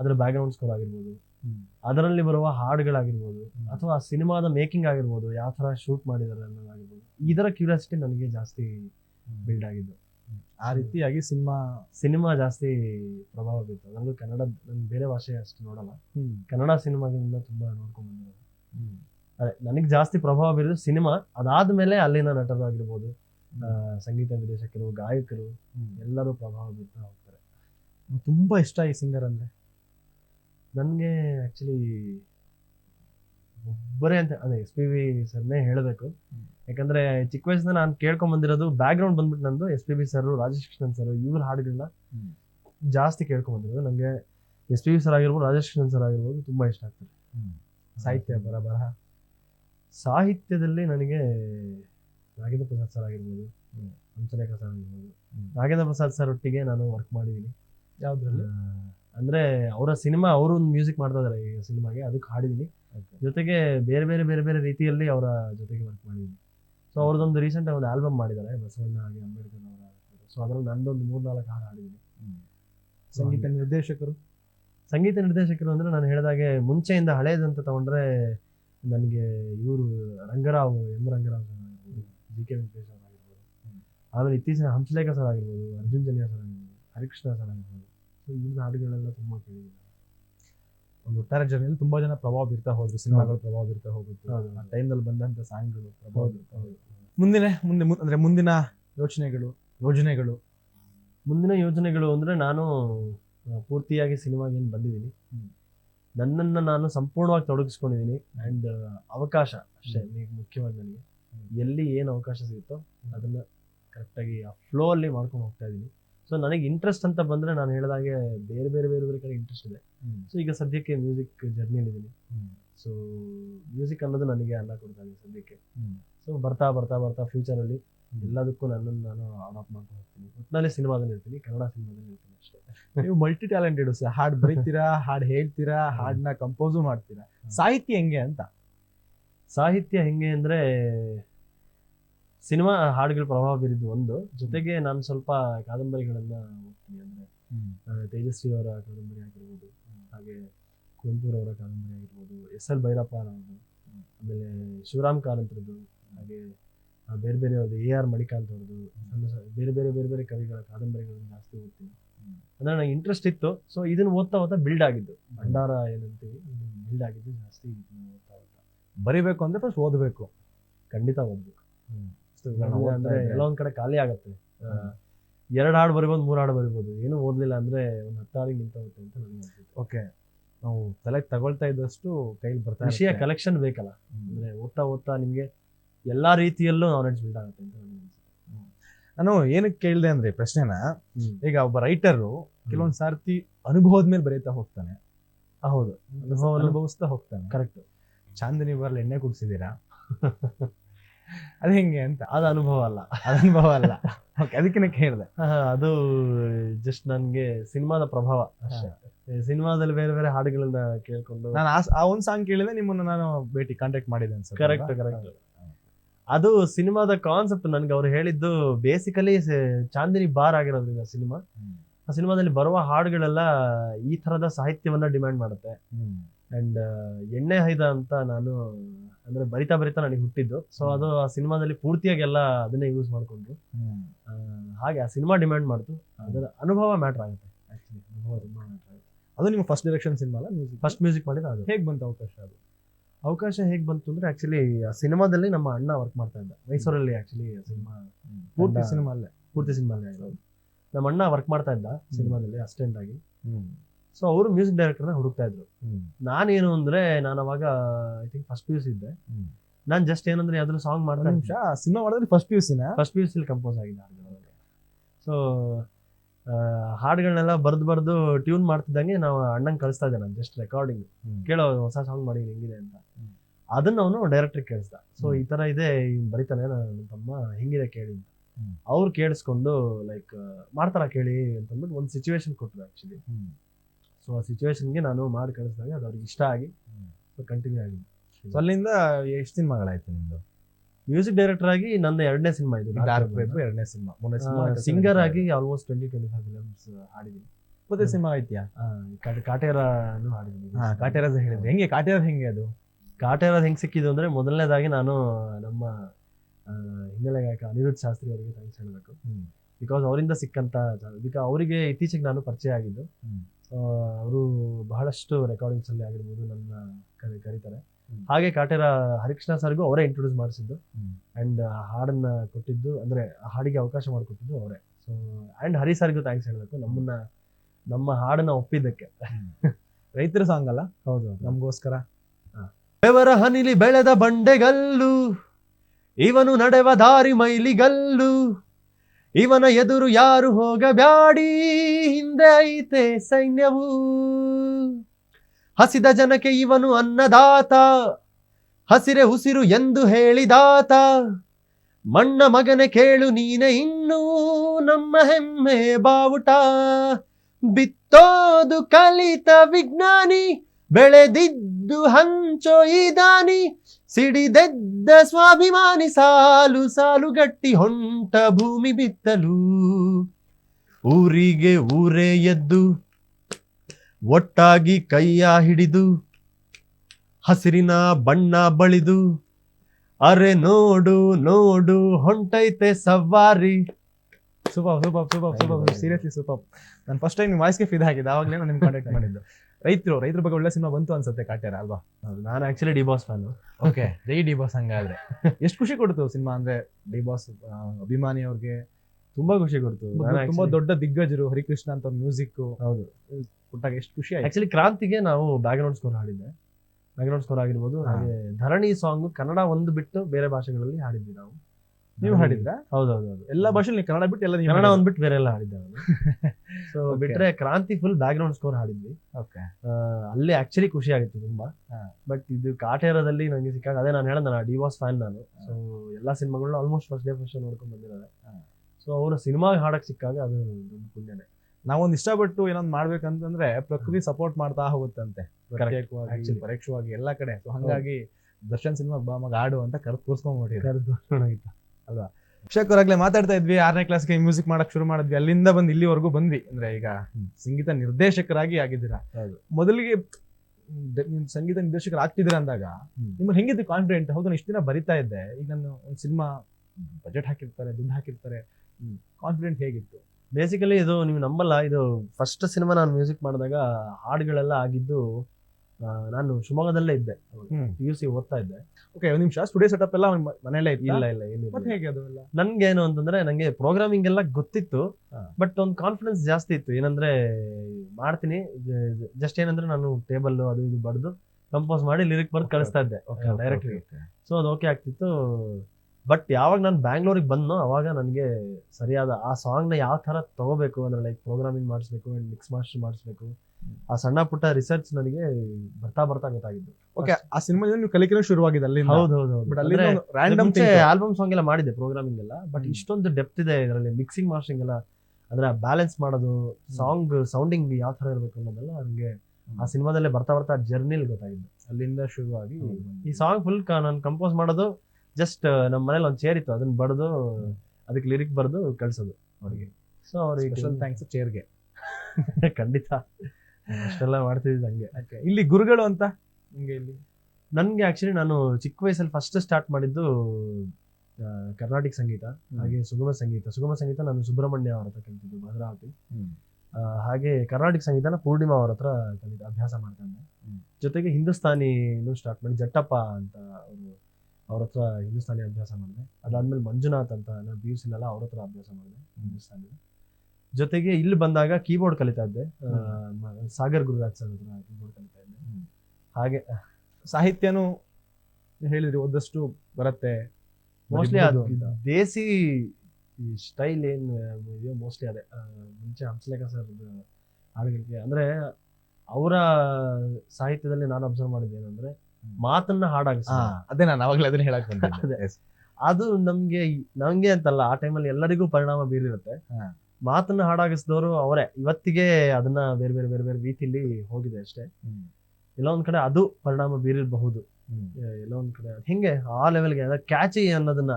ಅದರ ಬ್ಯಾಕ್ಗ್ರೌಂಡ್ ಸ್ಕೋರ್ ಆಗಿರ್ಬೋದು. ಅದರಲ್ಲಿ ಬರುವ ಹಾಡುಗಳಾಗಿರ್ಬೋದು. ಅಥವಾ ಆ ಸಿನಿಮಾದ ಮೇಕಿಂಗ್ ಆಗಿರ್ಬೋದು ಯಾವ ತರ ಶೂಟ್ ಮಾಡಿದ್ದಾರೆ ಅನ್ನೋದಾಗಿರ್ಬೋದು ಇದರ ಕ್ಯೂರಿಯಾಸಿಟಿ ನನಗೆ ಜಾಸ್ತಿ ಬಿಲ್ಡ್ ಆಗಿದ್ದು. ಆ ರೀತಿಯಾಗಿ ಸಿನಿಮಾ ಸಿನಿಮಾ ಜಾಸ್ತಿ ಪ್ರಭಾವ ಬೀರ್ತದೆ ಅದರಲ್ಲೂ ಕನ್ನಡ ನಾನು ಬೇರೆ ಭಾಷೆ ಅಷ್ಟು ನೋಡಲ್ಲ. ಕನ್ನಡ ಸಿನಿಮಾಗಳನ್ನ ತುಂಬಾ ನೋಡ್ಕೊಂಡ್ ಬಂದಿರೋದು. ಅದೇ ನನಗೆ ಜಾಸ್ತಿ ಪ್ರಭಾವ ಬೀರೋದು ಸಿನಿಮಾ. ಅದಾದ್ಮೇಲೆ ಅಲ್ಲಿನ ನಟರು ಆಗಿರ್ಬೋದು ಸಂಗೀತ ನಿರ್ದೇಶಕರು ಗಾಯಕರು ಎಲ್ಲರೂ ಪ್ರಭಾವ ಬೀರ್ತಾ ಹೋಗ್ತಾರೆ. ತುಂಬಾ ಇಷ್ಟ ಈ ಸಿಂಗರ್ ಅಂದ್ರೆ. ನನಗೆ ಆಕ್ಚುಲಿ ಒಬ್ಬರೇ ಅಂತ ಅದೇ ಎಸ್ ಪಿ ವಿ ಸರ್ನೇ ಹೇಳಬೇಕು. ಯಾಕಂದ್ರೆ ಚಿಕ್ಕ ವಯಸ್ಸಿಂದ ನಾನು ಕೇಳ್ಕೊಂಡ್ ಬಂದಿರೋದು ಬ್ಯಾಕ್ ಗ್ರೌಂಡ್ ಬಂದ್ಬಿಟ್ಟು ನಂದು S P B sir Rajesh Krishnan sir ಇವ್ರ ಹಾಡುಗಳನ್ನ. ಜಾಸ್ತಿ ಕೇಳ್ಕೊಂಡ್ ಬಂದಿರೋದು. ನನಗೆ ಎಸ್ ಪಿ ಬಿ ಸರ್ ಆಗಿರ್ಬೋದು ರಾಜೇಶ್ ಕೃಷ್ಣನ್ ಸರ್ ಆಗಿರ್ಬೋದು ತುಂಬಾ ಇಷ್ಟ ಆಗ್ತದೆ. ಸಾಹಿತ್ಯ ಬರ ಬರಹ ಸಾಹಿತ್ಯದಲ್ಲಿ ನನಗೆ ನಾಗೇಂದ್ರ ಪ್ರಸಾದ್ ಸರ್ ಆಗಿರ್ಬೋದು. ಹಂಸಲೇಖ ಸರ್ ಆಗಿರ್ಬೋದು. ನಾಗೇಂದ್ರ ಪ್ರಸಾದ್ ಸರ್ ಒಟ್ಟಿಗೆ ನಾನು ವರ್ಕ್ ಮಾಡಿದ್ದೀನಿ ಯಾವ್ದ್ರಲ್ಲಿ? ಅಂದ್ರೆ ಅವರ ಸಿನಿಮಾ ಅವರು ಮ್ಯೂಸಿಕ್ ಮಾಡ್ತಾ ಇದಾರೆ ಈ ಸಿನಿಮಾಗೆ ಅದಕ್ಕೆ ಹಾಡಿದೀನಿ. ಜೊತೆಗೆ ಬೇರೆ ಬೇರೆ ಬೇರೆ ಬೇರೆ ರೀತಿಯಲ್ಲಿ ಅವರ ಜೊತೆಗೆ ವರ್ಕ್ ಮಾಡಿದ್ದೀನಿ ಸೊ ಅವ್ರದ್ದೊಂದು ರೀಸೆಂಟ್ ಒಂದು ಆಲ್ಬಮ್ ಮಾಡಿದ್ದಾರೆ ಬಸವಣ್ಣ ಹಾಗೆ ಅಂಬೇಡ್ಕರ್ ಅವರ ಸೊ ಅದ್ರಲ್ಲಿ ನಂದೊಂದು ಮೂರ್ನಾಲ್ಕು ಹಾಡು ಹಾಡಿದ್ದೀನಿ. ಸಂಗೀತ ನಿರ್ದೇಶಕರು? ಸಂಗೀತ ನಿರ್ದೇಶಕರು ಅಂದರೆ ನಾನು ಹೇಳಿದಾಗೆ ಮುಂಚೆಯಿಂದ ಹಳೇದಂತ ತಗೊಂಡ್ರೆ ನನಗೆ ಇವರು ರಂಗರಾವ್ ಎಂ ರಂಗರಾವ್ ಸರ್ ಆಗಿರ್ಬೋದು ಜಿ ಕೆ ವೆಂಕಟೇಶ್ ಸರ್ ಆಗಿರ್ಬೋದು. ಆಮೇಲೆ ಇತ್ತೀಚಿನ ಹಂಸಲೇಖ ಸರ್ ಆಗಿರ್ಬೋದು ಅರ್ಜುನ್ ಜನ್ಯ ಸರ್ ಆಗಿರ್ಬೋದು ಹರಿಕೃಷ್ಣ ಸರ್ ಆಗಿರ್ಬೋದು. ಸೊ ಇವ್ರದ್ದು ಹಾಡುಗಳೆಲ್ಲ ತುಂಬ ಕೇಳಿದ್ದೀನಿ. ಒಂದು ಒಟ್ಟಾರೆ ಜರ್ನಿಯಲ್ಲಿ ತುಂಬಾ ಜನ ಪ್ರಭಾವ ಬೀರ್ತಾ ಹೋದ್ರು ಸಿನಿಮಾಗಳು ಪ್ರಭಾವ ಬೀರ್ತಾ ಹೋಗುತ್ತೆ. ಆ ಟೈಮ್ ಟೈಮ್ನಲ್ಲಿ ಬಂದಂತ ಸಾಂಗ್ಗಳು ಪ್ರಭಾವ ಬೀರ್ತಾ ಹೋಗುತ್ತೆ. ಮುಂದಿನ ಮುಂದೆ ಅಂದ್ರೆ ಮುಂದಿನ ಯೋಚನೆಗಳು ಯೋಜನೆಗಳು. ಮುಂದಿನ ಯೋಜನೆಗಳು ಅಂದ್ರೆ ನಾನು ಪೂರ್ತಿಯಾಗಿ ಸಿನಿಮಾಗೆ ಏನು ಬಂದಿದ್ದೀನಿ. ನನ್ನನ್ನು ನಾನು ಸಂಪೂರ್ಣವಾಗಿ ತೊಡಗಿಸ್ಕೊಂಡಿದ್ದೀನಿ. ಆ್ಯಂಡ್ ಅವಕಾಶ ಅಷ್ಟೇ ಈಗ ಮುಖ್ಯವಾಗಿ ನನಗೆ. ಎಲ್ಲಿ ಏನು ಅವಕಾಶ ಸಿಗುತ್ತೋ ಅದನ್ನು ಕರೆಕ್ಟಾಗಿ ಆ ಫ್ಲೋ ಅಲ್ಲಿ ಮಾಡ್ಕೊಂಡು ಹೋಗ್ತಾ ಇದ್ದೀನಿ. ಸೊ ನನಗೆ ಇಂಟ್ರೆಸ್ಟ್ ಅಂತ ಬಂದ್ರೆ ನಾನು ಹೇಳಿದಾಗೆ ಬೇರೆ ಬೇರೆ ಬೇರೆ ಬೇರೆ ಕಡೆ ಇಂಟ್ರೆಸ್ಟ್ ಇದೆ. ಸೊ ಈಗ ಸದ್ಯಕ್ಕೆ ಮ್ಯೂಸಿಕ್ ಜರ್ನಿಲಿದ್ದೀನಿ ಸೊ ಮ್ಯೂಸಿಕ್ ಅನ್ನೋದು ನನಗೆ ಅನ್ನ ಕೊಡ್ತಾ ಇದೆ ಸದ್ಯಕ್ಕೆ. ಸೊ ಬರ್ತಾ ಬರ್ತಾ ಬರ್ತಾ ಫ್ಯೂಚರಲ್ಲಿ ಎಲ್ಲದಕ್ಕೂ ನನ್ನನ್ನು ನಾನು ಅಡಾಪ್ಟ್ ಮಾಡ್ತಾ ಹೋಗ್ತೀನಿ. ಒಟ್ಟಿನಲ್ಲಿ ಸಿನಿಮಾದಲ್ಲಿ ಇರ್ತೀನಿ ಕನ್ನಡ ಸಿನಿಮಾದಲ್ಲಿ ಇರ್ತೀನಿ ಅಷ್ಟೇ. ನೀವು ಮಲ್ಟಿ ಟ್ಯಾಲೆಂಟೆಡ್ ಸರ್. ಹಾಡ್ ಬರೀತೀರಾ ಹಾಡ್ ಹೇಳ್ತೀರಾ ಹಾಡನ್ನ ಕಂಪೋಸು ಮಾಡ್ತೀರಾ? ಸಾಹಿತ್ಯ ಹೆಂಗೆ ಅಂತ? ಸಾಹಿತ್ಯ ಹೆಂಗೆ ಅಂದ್ರೆ ಸಿನಿಮಾ ಹಾಡುಗಳ ಪ್ರಭಾವ ಬೀರಿದ್ದು ಒಂದು. ಜೊತೆಗೆ ನಾನು ಸ್ವಲ್ಪ ಕಾದಂಬರಿಗಳನ್ನ ಓದ್ತೀನಿ ಅಂದ್ರೆ ತೇಜಸ್ವಿ ಅವರ ಕಾದಂಬರಿ ಆಗಿರ್ಬೋದು ಹಾಗೆ ಕುವೆಂಪುರವರ ಕಾದಂಬರಿ ಆಗಿರ್ಬೋದು ಎಸ್ ಎಲ್ ಭೈರಪ್ಪ ಅವರದ್ದು ಆಮೇಲೆ ಶಿವರಾಮ್ ಕಾರಂತರದ್ದು ಹಾಗೆ ಬೇರೆ ಬೇರೆ ಅವ್ರದ್ದು ಎ ಆರ್ ಮಣಿಕಾಂತ್ ಅವ್ರದ್ದು ಬೇರೆ ಬೇರೆ ಬೇರೆ ಬೇರೆ ಕವಿಗಳ ಕಾದಂಬರಿಗಳನ್ನ ಜಾಸ್ತಿ ಓದ್ತೀನಿ. ಅಂದ್ರೆ ನನಗೆ ಇಂಟ್ರೆಸ್ಟ್ ಇತ್ತು. ಸೊ ಇದನ್ನ ಓದ್ತಾ ಓದ್ತಾ ಬಿಲ್ಡ್ ಆಗಿದ್ದು. ಭಂಡಾರ ಏನಂತೀವಿ ಬಿಲ್ಡ್ ಆಗಿದ್ದು ಜಾಸ್ತಿ ಓದ್ತಾ ಓದ್ತಾ. ಬರಿಬೇಕು ಅಂದ್ರೆ ಫಸ್ಟ್ ಓದಬೇಕು. ಖಂಡಿತ ಓದ್ಬೇಕು. ಅಂದ್ರೆ ಕೆಲವೊಂದ್. ಕಡೆ ಖಾಲಿ ಆಗತ್ತೆ. ಎರಡು ಹಾಡು ಬರಿಬೋದು ಮೂರು ಹಾಡು ಬರಿಬೋದು ಏನು ಓದ್ಲಿಲ್ಲ ಅಂದ್ರೆ ಒಂದು ಹತ್ತು ಹಾಡಿಗೆ ನಿಂತೋಗುತ್ತೆ ಅಂತ ನನಗೆ ಅನ್ಸುತ್ತೆ. ಓಕೆ ನಾವು ತಲೆಗೆ ತಗೊಳ್ತಾ ಇದ್ದಷ್ಟು ಕೈಲಿ ಬರ್ತಾ ವಿಷಯ ಕಲೆಕ್ಷನ್ ಬೇಕಲ್ಲ ಅಂದ್ರೆ ಓದ್ತಾ ಓದ್ತಾ ನಿಮ್ಗೆ ಎಲ್ಲಾ ರೀತಿಯಲ್ಲೂ ನಾಲೆಡ್ಜ್ ಬಿಲ್ಡ್ ಆಗುತ್ತೆ ಅಂತ ನನಗೆ ಅನ್ಸುತ್ತೆ. ನಾನು ಏನಕ್ಕೆ ಕೇಳಿದೆ ಅಂದ್ರೆ ಪ್ರಶ್ನೆನ ಈಗ ಒಬ್ಬ ರೈಟರು ಕೆಲವೊಂದ್ ಸಾರ್ತಿ ಅನುಭವದ ಮೇಲೆ ಬರೀತಾ ಹೋಗ್ತಾನೆ. ಹೌದು. ಅನುಭವ ಅನುಭವಿಸ್ತಾ ಹೋಗ್ತಾನೆ. ಕರೆಕ್ಟ್ ಚಾಂದಿನಿ ಬರ್ಲಿ ಎಣ್ಣೆ ಕುಡ್ಸಿದೀರಾ <laughs> ಅದು ಹೆಂಗೆ ಅಂತ? ಅದು ಅನುಭವ ಅಲ್ಲ. <laughs> ಅದು ಅನುಭವ ಅಲ್ಲ. ಓಕೆ ಅದಕ್ಕೆ ಕೇಳಿದೆ ಅದು ಜಸ್ಟ್ ನನ್ಗೆ ಸಿನಿಮಾದ ಪ್ರಭಾವ ಅಷ್ಟೇ. ಸಿನಿಮಾದಲ್ಲಿ ಬೇರೆ ಬೇರೆ ಹಾಡುಗಳನ್ನ ಕೇಳ್ಕೊಂಡು ನಾನು ಆ- ಒಂದು ಸಾಂಗ್ ಕೇಳಿದ್ರೆ ನಿಮ್ಮನ್ನ ನಾನು ಭೇಟಿ ಕಾಂಟ್ಯಾಕ್ಟ್ ಮಾಡಿದೆ ಅನ್ಸುತ್ತೆ ಕರೆಕ್ಟ್ ಕರೆಕ್ಟ್ ಅದು ಸಿನಿಮಾದ ಕಾನ್ಸೆಪ್ಟ್ ನನ್ಗೆ ಅವ್ರು ಹೇಳಿದ್ದು ಬೇಸಿಕಲಿ ಚಾಂದಿನಿ ಬಾರ್ ಆಗಿರೋದ್ರಿಂದ ಸಿನಿಮಾ. ಆ ಸಿನಿಮಾದಲ್ಲಿ ಬರುವ ಹಾಡುಗಳೆಲ್ಲ ಈ ತರದ ಸಾಹಿತ್ಯವನ್ನ ಡಿಮ್ಯಾಂಡ್ ಮಾಡುತ್ತೆ. ಅಂಡ್ ಎಣ್ಣೆ ಹೈದ ಅಂತ ನಾನು ಅಂದ್ರೆ ಬರಿತಾ ಬರಿತಾ ನನಗೆ ಹುಟ್ಟಿದ್ದು. ಸೊ ಅದು ಆ ಸಿನಿಮಾದಲ್ಲಿ ಪೂರ್ತಿಯಾಗಿ ಎಲ್ಲ ಅದನ್ನೇ ಯೂಸ್ ಮಾಡ್ಕೊಂಡ್ರು. ಹಾಗೆ ಆ ಸಿನಿಮಾ ಡಿಮ್ಯಾಂಡ್ ಮಾಡ್ತು. ಅದರ ಅನುಭವ ಮ್ಯಾಟ್ರ್ ಆಗುತ್ತೆ. ಆಕ್ಚುಲಿ ಅನುಭವ ತುಂಬ ಮ್ಯಾಟ್ರ್ ಆಗುತ್ತೆ. ಅದು ನಿಮ್ಮ ಫಸ್ಟ್ ಡೈರೆಕ್ಷನ್ ಸಿನಿಮಾ ಅಲ್ಲ? ಮ್ಯೂಸಿಕ್ ಫಸ್ಟ್ ಮ್ಯೂಸಿಕ್ ಮಾಡಿದ ಅದು. ಹೇಗೆ ಬಂತು ಅವಕಾಶ ಅದು? ಅವಕಾಶ ಹೇಗೆ ಬಂತು ಅಂದ್ರೆ ಆಕ್ಚುಲಿ ಆ ಸಿನಿಮಾದಲ್ಲಿ ನಮ್ಮ ಅಣ್ಣ ವರ್ಕ್ ಮಾಡ್ತಾ ಇದ್ದ. ಮೈಸೂರಲ್ಲಿ ಆಕ್ಚುಲಿ ಸಿನಿಮಾ ಪೂರ್ತಿ ಸಿನಿಮಾ ಅಲ್ಲೇ. ಪೂರ್ತಿ ಸಿನಿಮಾದಲ್ಲಿ ಆಗಿರೋದು. ನಮ್ಮ ಅಣ್ಣ ವರ್ಕ್ ಮಾಡ್ತಾ ಇದ್ದ ಸಿನಿಮಾದಲ್ಲಿ ಅಸಿಸ್ಟೆಂಟ್ ಆಗಿ. ಸೊ ಅವರು ಮ್ಯೂಸಿಕ್ ಡೈರೆಕ್ಟರ್ನ ಹುಡುಕ್ತಾ ಇದ್ರು. ನಾನೇನು ಅಂದ್ರೆ ನಾನು ಅವಾಗ I think first P U C ಇದ್ದೆ. ನಾನು ಜಸ್ಟ್ ಏನಂದ್ರೆ ಯಾವ್ದಾದ್ರು ಸಾಂಗ್ ಮಾಡಿದ್ರೆ ಮಾಡ್ತಾ ನಿಮಿಷ ಸಿನಿಮಾ ಮಾಡಿದ್ರೆ ಫಸ್ಟ್ ಪಿ ಯು ಸಿನ ಫಸ್ಟ್ ಪಿ ಯು ಸಿಲಿ ಕಂಪೋಸ್ ಆಗಿದೆ ಸೊ ಹಾಡುಗಳನ್ನೆಲ್ಲ ಬರ್ದು ಬರ್ದು ಟ್ಯೂನ್ ಮಾಡ್ತಿದ್ದಂಗೆ ನಾವು ಅಣ್ಣಂಗೆ ಕಳಿಸ್ತಾ ಇದ್ದೆ ನಾನು ಜಸ್ಟ್ ರೆಕಾರ್ಡಿಂಗ್ ಕೇಳೋ ಹೊಸ ಸಾಂಗ್ ಮಾಡಿ ಹೆಂಗಿದೆ ಅಂತ. ಅದನ್ನ ಅವನು ಡೈರೆಕ್ಟ್ರಿಗೆ ಕೇಳಿಸ್ದ. ಸೊ ಈ ತರ ಇದೆ ಬರೀತಾನೆ ನನ್ನ ತಮ್ಮ ಹೆಂಗಿದೆ ಕೇಳಿ ಅಂತ. ಅವ್ರು ಕೇಳಿಸ್ಕೊಂಡು ಲೈಕ್ ಮಾಡ್ತಾರ ಕೇಳಿ ಅಂತಂದ್ಬಿಟ್ಟು ಒಂದು ಸಿಚುವೇಶನ್ ಕೊಟ್ಟರು ಆಕ್ಚುಲಿ ಸೊ ಆ ಸಿಚುವೇಶನ್ಗೆ ನಾನು ಮಾಡಿ ಕಳಿಸಿದಾಗ ಅದು ಅವ್ರಿಗೆ ಇಷ್ಟ ಆಗಿ ಸೊ ಕಂಟಿನ್ಯೂ ಆಗಿದೆ. ಸೊ ಅಲ್ಲಿಂದ ಎಷ್ಟು ಸಿನಿಮಾಗಳಾಯ್ತು ನಿಮ್ದು ಮ್ಯೂಸಿಕ್ ಡೈರೆಕ್ಟರ್ ಆಗಿ ನನ್ನ ಎರಡನೇ ಸಿನಿಮಾ ಇದು. ಡಾರ್ಕ್ ವೆಬ್ ಎರಡನೇ ಸಿನಿಮಾ. ಮೂರನೇ ಸಿನಿಮಾ ಸಿಂಗರ್ ಆಗಿ almost twenty twenty five films ಹಾಡಿದ್ದೀನಿ. ಮತ್ತೆ ಸಿನಿಮಾ ಐತಿಯಾ ಕಾಟೇರನು ಹಾಡಿದ್ದೀನಿ. ಕಾಟೇರಾಜ್ ಹೇಳಿದ್ರೆ. ಹೆಂಗೆ ಕಾಟೇರ ಹೆಂಗೆ ಅದು? ಕಾಟೇರ ಹೆಂಗೆ ಸಿಕ್ಕಿದ್ದು ಅಂದ್ರೆ ಮೊದಲನೇದಾಗಿ ನಾನು ನಮ್ಮ ಹಿನ್ನೆಲೆ ಗಾಯಕ ಅನಿರುದ್ಧ ಶಾಸ್ತ್ರಿ ಅವರಿಗೆ ಥ್ಯಾಂಕ್ಸ್ ಹೇಳಬೇಕು. ಬಿಕಾಸ್ ಅವರಿಂದ ಸಿಕ್ಕಂತ ಬಿಕಾಸ್ ಅವರಿಗೆ ಇತ್ತೀಚೆಗೆ ನಾನು ಪರಿಚಯ ಆಗಿದ್ದು. ಅವರು ಬಹಳಷ್ಟು ರೆಕಾರ್ಡಿಂಗ್ಸ್ ಅಲ್ಲಿ ಆಗಿರ್ಬೋದು ನನ್ನ ಕರಿ ಕರೀತಾರೆ. ಹಾಗೆ ಕಾಟೇರ ಹರಿಕೃಷ್ಣ ಸರ್ಗೂ ಅವರೇ ಇಂಟ್ರೊಡ್ಯೂಸ್ ಮಾಡಿಸಿದ್ದು. ಅಂಡ್ ಹಾಡನ್ನ ಕೊಟ್ಟಿದ್ದು ಅಂದ್ರೆ ಆ ಹಾಡಿಗೆ ಅವಕಾಶ ಮಾಡಿಕೊಟ್ಟಿದ್ದು ಅವರೇ. ಸೊ ಅಂಡ್ ಹರಿ ಸರ್ಗೂ ಥ್ಯಾಂಕ್ಸ್ ಹೇಳಬೇಕು. ನಮ್ಮನ್ನ ನಮ್ಮ ಹಾಡನ್ನ ಒಪ್ಪಿದ್ದಕ್ಕೆ. ರೈತರ ಸಾಂಗ್ ಅಲ್ಲ? ಹೌದು ನಮಗೋಸ್ಕರ? ಬೆವರ ಹನಿಲಿ ಬೆಳೆದ ಬಂಡೆಗಲ್ಲು ಇವನು ನಡೆವ ದಾರಿ ಮೈಲಿಗಲ್ಲು ಇವನ ಎದುರು ಯಾರು ಹೋಗಬ್ಯಾಡಿ? ಹಿಂದೆ ಐತೆ ಸೈನ್ಯವು. ಹಸಿದ ಜನಕ್ಕೆ ಇವನು ಅನ್ನದಾತ. ಹಸಿರೆ ಉಸಿರು ಎಂದು ಹೇಳಿದಾತ. ಮಣ್ಣ ಮಗನೆ ಕೇಳು ನೀನೆ ಇನ್ನೂ. ನಮ್ಮ ಹೆಮ್ಮೆ ಬಾವುಟ. ಬಿತ್ತೋದು ಕಲಿತ ವಿಜ್ಞಾನಿ. ಬೆಳೆದಿದ್ದು ಹಂಚೋ ಈ ದಾನಿ ಸಿಡಿದೆದ್ದ ಸ್ವಾಭಿಮಾನಿ ಸಾಲು ಸಾಲು ಗಟ್ಟಿ ಹೊಂಟ ಭೂಮಿ ಬಿತ್ತಲು. ಊರಿಗೆ ಊರೇ ಎದ್ದು ಒಟ್ಟಾಗಿ ಕೈಯ ಹಿಡಿದು ಹಸಿರಿನ ಬಣ್ಣ ಬಳಿದು ಅರೆ ನೋಡು ನೋಡು ಹೊಂಟೈತೆ ಸವಾರಿ. Super super super super. Seriously super. ನಾನು ಫಸ್ಟ್ ಟೈಮ್ ವಾಯ್ಸ್ಗೆ ಫಿದ್ ಆಗಿದೆ. ಆವಾಗಲೇ ನಾನು ನಿಮ್ಗೆ ಕಾಂಟ್ಯಾಕ್ಟ್ ಮಾಡಿದ್ದು. ರೈತರು ರೈತರ ಬಗ್ಗೆ ಒಳ್ಳೆ ಸಿನಿಮಾ ಬಂತು ಅನ್ಸುತ್ತೆ ಕಾಟ್ಯಾರ ಅಲ್ವಾ? ನಾನು actually D boss fan okay ಜೈ ಡಿ ಬಾಸ್ ಹಂಗಾದ್ರೆ. <laughs> ಎಷ್ಟು ಖುಷಿ ಕೊಡ್ತು ಸಿನಿಮಾ ಅಂದ್ರೆ ಡಿ ಬಾಸ್ ಅಭಿಮಾನಿ ಅವ್ರಿಗೆ? ತುಂಬಾ ಖುಷಿ ಕೊಡ್ತು. ತುಂಬಾ ದೊಡ್ಡ ದಿಗ್ಗಜರು ಹರಿಕೃಷ್ಣ ಅಂತ ಮ್ಯೂಸಿಕ್ ಹೌದು. ಕೊಟ್ಟಾಗ ಎಷ್ಟು ಖುಷಿ ಆಯ್ತು. ಆಕ್ಚುಲಿ ಕ್ರಾಂತಿಗೆ ನಾವು ಬ್ಯಾಕ್ಗ್ರೌಂಡ್ ಸ್ಕೋರ್ ಹಾಡಿದ್ದೆ. ಬ್ಯಾಕ್ಗ್ರೌಂಡ್ ಸ್ಕೋರ್ ಆಗಿರ್ಬೋದು ಹಾಗೆ ಧರಣಿ ಸಾಂಗ್ ಕನ್ನಡ ಒಂದು ಬಿಟ್ಟು ಬೇರೆ ಭಾಷೆಗಳಲ್ಲಿ ಹಾಡಿದ್ವಿ ನಾವು. ನೀವು ಹಾಡಿದ್ರ? ಹೌದೌದು ಹೌದು ಎಲ್ಲ ಭಾಷೆಲಿ ನೀವು ಕನ್ನಡ ಬಿಟ್ಟು ಎಲ್ಲ ನೀವು ಕನ್ನಡ ಒಂದ್ ಬಿಟ್ಟು ಬೇರೆ ಎಲ್ಲ ಹಾಡಿದ್ದೆ ನಾನು. <laughs> ಸೊ ಬಿಟ್ರೆ ಕ್ರಾಂತಿ ಫುಲ್ ಬ್ಯಾಕ್ಗ್ರೌಂಡ್ ಸ್ಕೋರ್ ಹಾಡಿದ್ವಿ. ಓಕೆ ಅಲ್ಲಿ ಆಕ್ಚುಲಿ ಖುಷಿ ಆಗಿತ್ತು ತುಂಬಾ. ಬಟ್ ಇದು ಕಾಟೇರದಲ್ಲಿ ನನಗೆ ಸಿಕ್ಕಾಗ ಅದೇ ನಾನು ಹೇಳ ಡಿ ವಾಸ್ ಫ್ಯಾನ್ ನಾನು. ಸೊ ಎಲ್ಲಾ ಸಿನಿಮಾಗಳನ್ನ almost first day first show ನೋಡ್ಕೊಂಡ್ ಬಂದಿದ್ದಾರೆ ಹಾ. ಸೊ ಅವ್ರ ಸಿನಿಮಾ ಹಾಡಕ್ ಸಿಕ್ಕಾಗ ಅದು ದೊಡ್ಡ ಪುಣ್ಯನೇ. ನಾವೊಂದು ಇಷ್ಟಪಟ್ಟು ಏನೊಂದು ಮಾಡ್ಬೇಕಂತಂದ್ರೆ ಪ್ರಕೃತಿ ಸಪೋರ್ಟ್ ಮಾಡ್ತಾ ಹೋಗುತ್ತಂತೆ. ಪರೀಕ್ಷವಾಗಿ ಎಲ್ಲ ಪರೋಕ್ಷವಾಗಿ ಎಲ್ಲಾ ಕಡೆ. ಸೊ ಹಂಗಾಗಿ ದರ್ಶನ್ ಸಿನಿಮಾ ಬಾ ಮಗ ಆಡು ಅಂತ ಕರೆದು ಕೂರ್ಸ್ಕೊಂಡ್ಬಿಟ್ಟಿದ್ರು ನೋಡಾಗಿತ್ತು. ಶಿಕ್ಷಕರಾಗ್ಲೇ ಮಾತಾಡ್ತಾ ಇದ್ವಿ ಆರನೇ ಕ್ಲಾಸ್ಗೆ ಮ್ಯೂಸಿಕ್ ಮಾಡಕ್ ಶುರು ಮಾಡಿದ್ವಿ. ಅಲ್ಲಿಂದ ಬಂದು ಇಲ್ಲಿವರೆಗೂ ಬಂದ್ವಿ. ಅಂದ್ರೆ ಈಗ ಸಂಗೀತ ನಿರ್ದೇಶಕರಾಗಿ ಆಗಿದ್ದೀರಾ? ಮೊದಲಿಗೆ ಸಂಗೀತ ನಿರ್ದೇಶಕರು ಆಗ್ತಿದ್ದೀರಾ ಅಂದಾಗ. ನಿಮ್ಮಲ್ಲಿ ಹೆಂಗಿದ್ದು ಕಾನ್ಫಿಡೆಂಟ್ ಹೌದು ನಾನು ಇಷ್ಟು ದಿನ ಬರಿತಾ ಇದ್ದೆ. ಈಗ ನಾನು ಒಂದು ಸಿನಿಮಾ ಬಜೆಟ್ ಹಾಕಿರ್ತಾರೆ ದುಡ್ಡು ಹಾಕಿರ್ತಾರೆ. ಕಾನ್ಫಿಡೆಂಟ್ ಹೇಗಿತ್ತು? ಬೇಸಿಕಲಿ ಇದು ನೀವು ನಂಬಲ್ಲ ಇದು ಫಸ್ಟ್ ಸಿನಿಮಾ ನಾನು ಮ್ಯೂಸಿಕ್ ಮಾಡಿದಾಗ ಹಾಡುಗಳೆಲ್ಲ ಆಗಿದ್ದು ನಾನು ಶಿವಮೊಗ್ಗದಲ್ಲೇ ಇದ್ದೆ. ಪಿ ಯು ಸಿ ಓದ್ತಾ ಇದ್ದೆ. ಓಕೆ ಒಂದು ನಿಮಿಷ ಸ್ಟುಡಿಯೋ ಸೆಟಪ್ ಎಲ್ಲ ಮನೆಯಲ್ಲೇ ಇತ್ತು? ಇಲ್ಲ ಇಲ್ಲ ಇಲ್ಲ ಮತ್ತೆ ಹೇಗೆ ಅಂತಂದ್ರೆ ನಂಗೆ ಪ್ರೋಗ್ರಾಮಿಂಗ್ ಎಲ್ಲ ಗೊತ್ತಿತ್ತು ಬಟ್ ಒಂದು ಕಾನ್ಫಿಡೆನ್ಸ್ ಜಾಸ್ತಿ ಇತ್ತು. ಏನಂದ್ರೆ ಮಾಡ್ತೀನಿ. ಜಸ್ಟ್ ಏನಂದ್ರೆ ನಾನು ಟೇಬಲ್ ಅದು ಇದು ಬಡ್ದು ಕಂಪೋಸ್ ಮಾಡಿ ಲಿರಿಕ್ ಬರ್ದು ಕಳಿಸ್ತಾ ಇದ್ದೆ ಡೈರೆಕ್ಟ್ಲಿ ಸೊ ಅದು ಓಕೆ ಆಗ್ತಿತ್ತು. ಬಟ್ ಯಾವಾಗ ನಾನು ಬ್ಯಾಂಗ್ಳೂರಿಗೆ ಬಂದ್ನೋ ಅವಾಗ ನನಗೆ ಸರಿಯಾದ ಆ ಸಾಂಗ್ನ ಯಾವ ಥರ ತಗೋಬೇಕು ಅಂದ್ರೆ ಲೈಕ್ ಪ್ರೋಗ್ರಾಮಿಂಗ್ ಮಾಡಿಸ್ಬೇಕು ಮಿಕ್ಸ್ ಮಾಸ್ಟರ್ ಮಾಡಿಸ್ಬೇಕು ಆ ಸಣ್ಣ ಪುಟ್ಟ ರಿಸರ್ಚ್ ನನಗೆ ಬರ್ತಾ ಬರ್ತಾ ಗೊತ್ತಾಗಿದ್ದು. ಓಕೆ ಆ ಸಿನಿಮಾದಿಂದ ನೀವು ಕಲಿಕೆ ಶುರುವಾಗಿದೆ ಅಲ್ಲಿ ಹೌದು ಹೌದು ಬಟ್ ಅಲ್ಲಿ ರ್ಯಾಂಡಮ್ ಆಲ್ಬಮ್ ಸಾಂಗ್ ಎಲ್ಲ ಮಾಡಿದೆ ಪ್ರೋಗ್ರಾಮಿಂಗ್ ಎಲ್ಲ. ಬಟ್ ಇಷ್ಟೊಂದು ಡೆಪ್ತ್ ಇದೆ ಇದರಲ್ಲಿ ಮಿಕ್ಸಿಂಗ್ ಮಾಸ್ಟರಿಂಗ್ ಎಲ್ಲ. ಅಂದ್ರೆ ಬ್ಯಾಲೆನ್ಸ್ ಮಾಡೋದು ಸಾಂಗ್ ಸೌಂಡಿಂಗ್ ಯಾವ ತರ ಇರಬೇಕು ಅನ್ನೋದೆಲ್ಲ ನನಗೆ ಆ ಸಿನಿಮಾದಲ್ಲೇ ಬರ್ತಾ ಬರ್ತಾ ಜರ್ನಿಲಿ ಗೊತ್ತಾಗಿದ್ದು. ಅಲ್ಲಿಂದ ಶುರುವಾಗಿ ಈ ಸಾಂಗ್ ಫುಲ್ ನಾನು ಕಂಪೋಸ್ ಮಾಡೋದು ಜಸ್ಟ್ ನಮ್ಮ ಮನೇಲಿ ಒಂದು ಚೇರ್ ಇತ್ತು ಅದನ್ನ ಬಡ್ದು ಅದಕ್ಕೆ ಲಿರಿಕ್ ಬರೆದು ಕಳ್ಸೋದು ಅವರಿಗೆ. ಸೊ ಅವ್ರಿಗೆ ಥ್ಯಾಂಕ್ಸ್ ಚೇರ್ಗೆ <laughs> ಖಂಡಿತ. ಅಷ್ಟೆಲ್ಲ ಮಾಡ್ತಿದ್ದೆ ಹಂಗೆ. ಇಲ್ಲಿ ಗುರುಗಳು ಅಂತ ನಿಮಗೆ ಇಲ್ಲಿ. ನನಗೆ ಆ್ಯಕ್ಚುಲಿ ನಾನು ಚಿಕ್ಕ ವಯಸ್ಸಲ್ಲಿ ಫಸ್ಟ್ ಸ್ಟಾರ್ಟ್ ಮಾಡಿದ್ದು ಕರ್ನಾಟಕ ಸಂಗೀತ ಹಾಗೆ ಸುಗಮ ಸಂಗೀತ. ಸುಗಮ ಸಂಗೀತ ನಾನು ಸುಬ್ರಹ್ಮಣ್ಯ ಅವರ ಹತ್ರ ಕಲಿತಿದ್ದು ಭದ್ರಾವತಿ. ಹಾಗೆ ಕರ್ನಾಟಕ ಸಂಗೀತನ ಪೂರ್ಣಿಮಾ ಅವರ ಹತ್ರ ಕಲಿತ ಅಭ್ಯಾಸ ಮಾಡ್ತಾ ಇದ್ದೆ. ಜೊತೆಗೆ ಹಿಂದೂಸ್ತಾನಿನೂ ಸ್ಟಾರ್ಟ್ ಮಾಡಿ ಜಟ್ಟಪ್ಪ ಅಂತ ಅವರು ಅವ್ರ ಹತ್ರ ಹಿಂದೂಸ್ತಾನಿ ಅಭ್ಯಾಸ ಮಾಡಿದೆ. ಅದಾದ್ಮೇಲೆ ಮಂಜುನಾಥ್ ಅಂತ ನಾನು ಬಿ ಯು ಸಿಲೆಲ್ಲ ಅವ್ರ ಹತ್ರ ಅಭ್ಯಾಸ ಮಾಡಿದೆ ಹಿಂದೂಸ್ತಾನಿ ಜೊತೆಗೆ ಇಲ್ಲಿ ಬಂದಾಗ ಕೀಬೋರ್ಡ್ ಕಲಿತಾ ಇದ್ದೆ. ಸಾಗರ್ ಗುರುರಾಜ್ ಸರ್ ಹತ್ರ ಕೀಬೋರ್ಡ್ ಕಲಿತಾ ಇದ್ದೆ. ಹಾಗೆ ಸಾಹಿತ್ಯನೂ ಹೇಳಿದ್ರಿ ಒಂದಷ್ಟು ಬರುತ್ತೆ. ಮೋಸ್ಟ್ಲಿ ಅದು ದೇಸಿ ಈ ಸ್ಟೈಲ್ ಏನು ಇದೆಯೋ ಮೋಸ್ಟ್ಲಿ ಅದೇ. ಮುಂಚೆ ಹಂಸಲೇಖ ಸರ್ ಹಾಡುಗಳಿಗೆ. ಅಂದ್ರೆ ಅವರ ಸಾಹಿತ್ಯದಲ್ಲಿ ನಾನು ಅಬ್ಸರ್ವ್ ಮಾಡಿದ್ದು ಏನಂದ್ರೆ ಮಾತನ್ನ ಹಾಡಾಗ ಅದೇ ನಾನು ಅವಾಗಲೇ ಅದನ್ನ ಹೇಳಕ್ <laughs> ಅದು. ನಮ್ಗೆ ನಮ್ಗೆ ಅಂತಲ್ಲ ಆ ಟೈಮಲ್ಲಿ ಎಲ್ಲರಿಗೂ ಪರಿಣಾಮ ಬೀರಿರುತ್ತೆ. ಮಾತನ್ನ ಹಾಡಾಗಿಸಿದವರು ಅವರೇ. ಇವತ್ತಿಗೆ ಅದನ್ನ ಬೇರೆ ಬೇರೆ ಬೇರೆ ಬೇರೆ ರೀತಿಲಿ ಹೋಗಿದೆ ಅಷ್ಟೇ. ಎಲ್ಲ ಒಂದ್ ಕಡೆ ಅದು ಪರಿಣಾಮ ಬೀರಿರಬಹುದು. ಎಲ್ಲ ಒಂದ್ ಕಡೆ ಹಿಂಗೆ ಆ ಲೆವೆಲ್ಗೆ ಅದ ಕ್ಯಾಚಿ ಅನ್ನೋದನ್ನ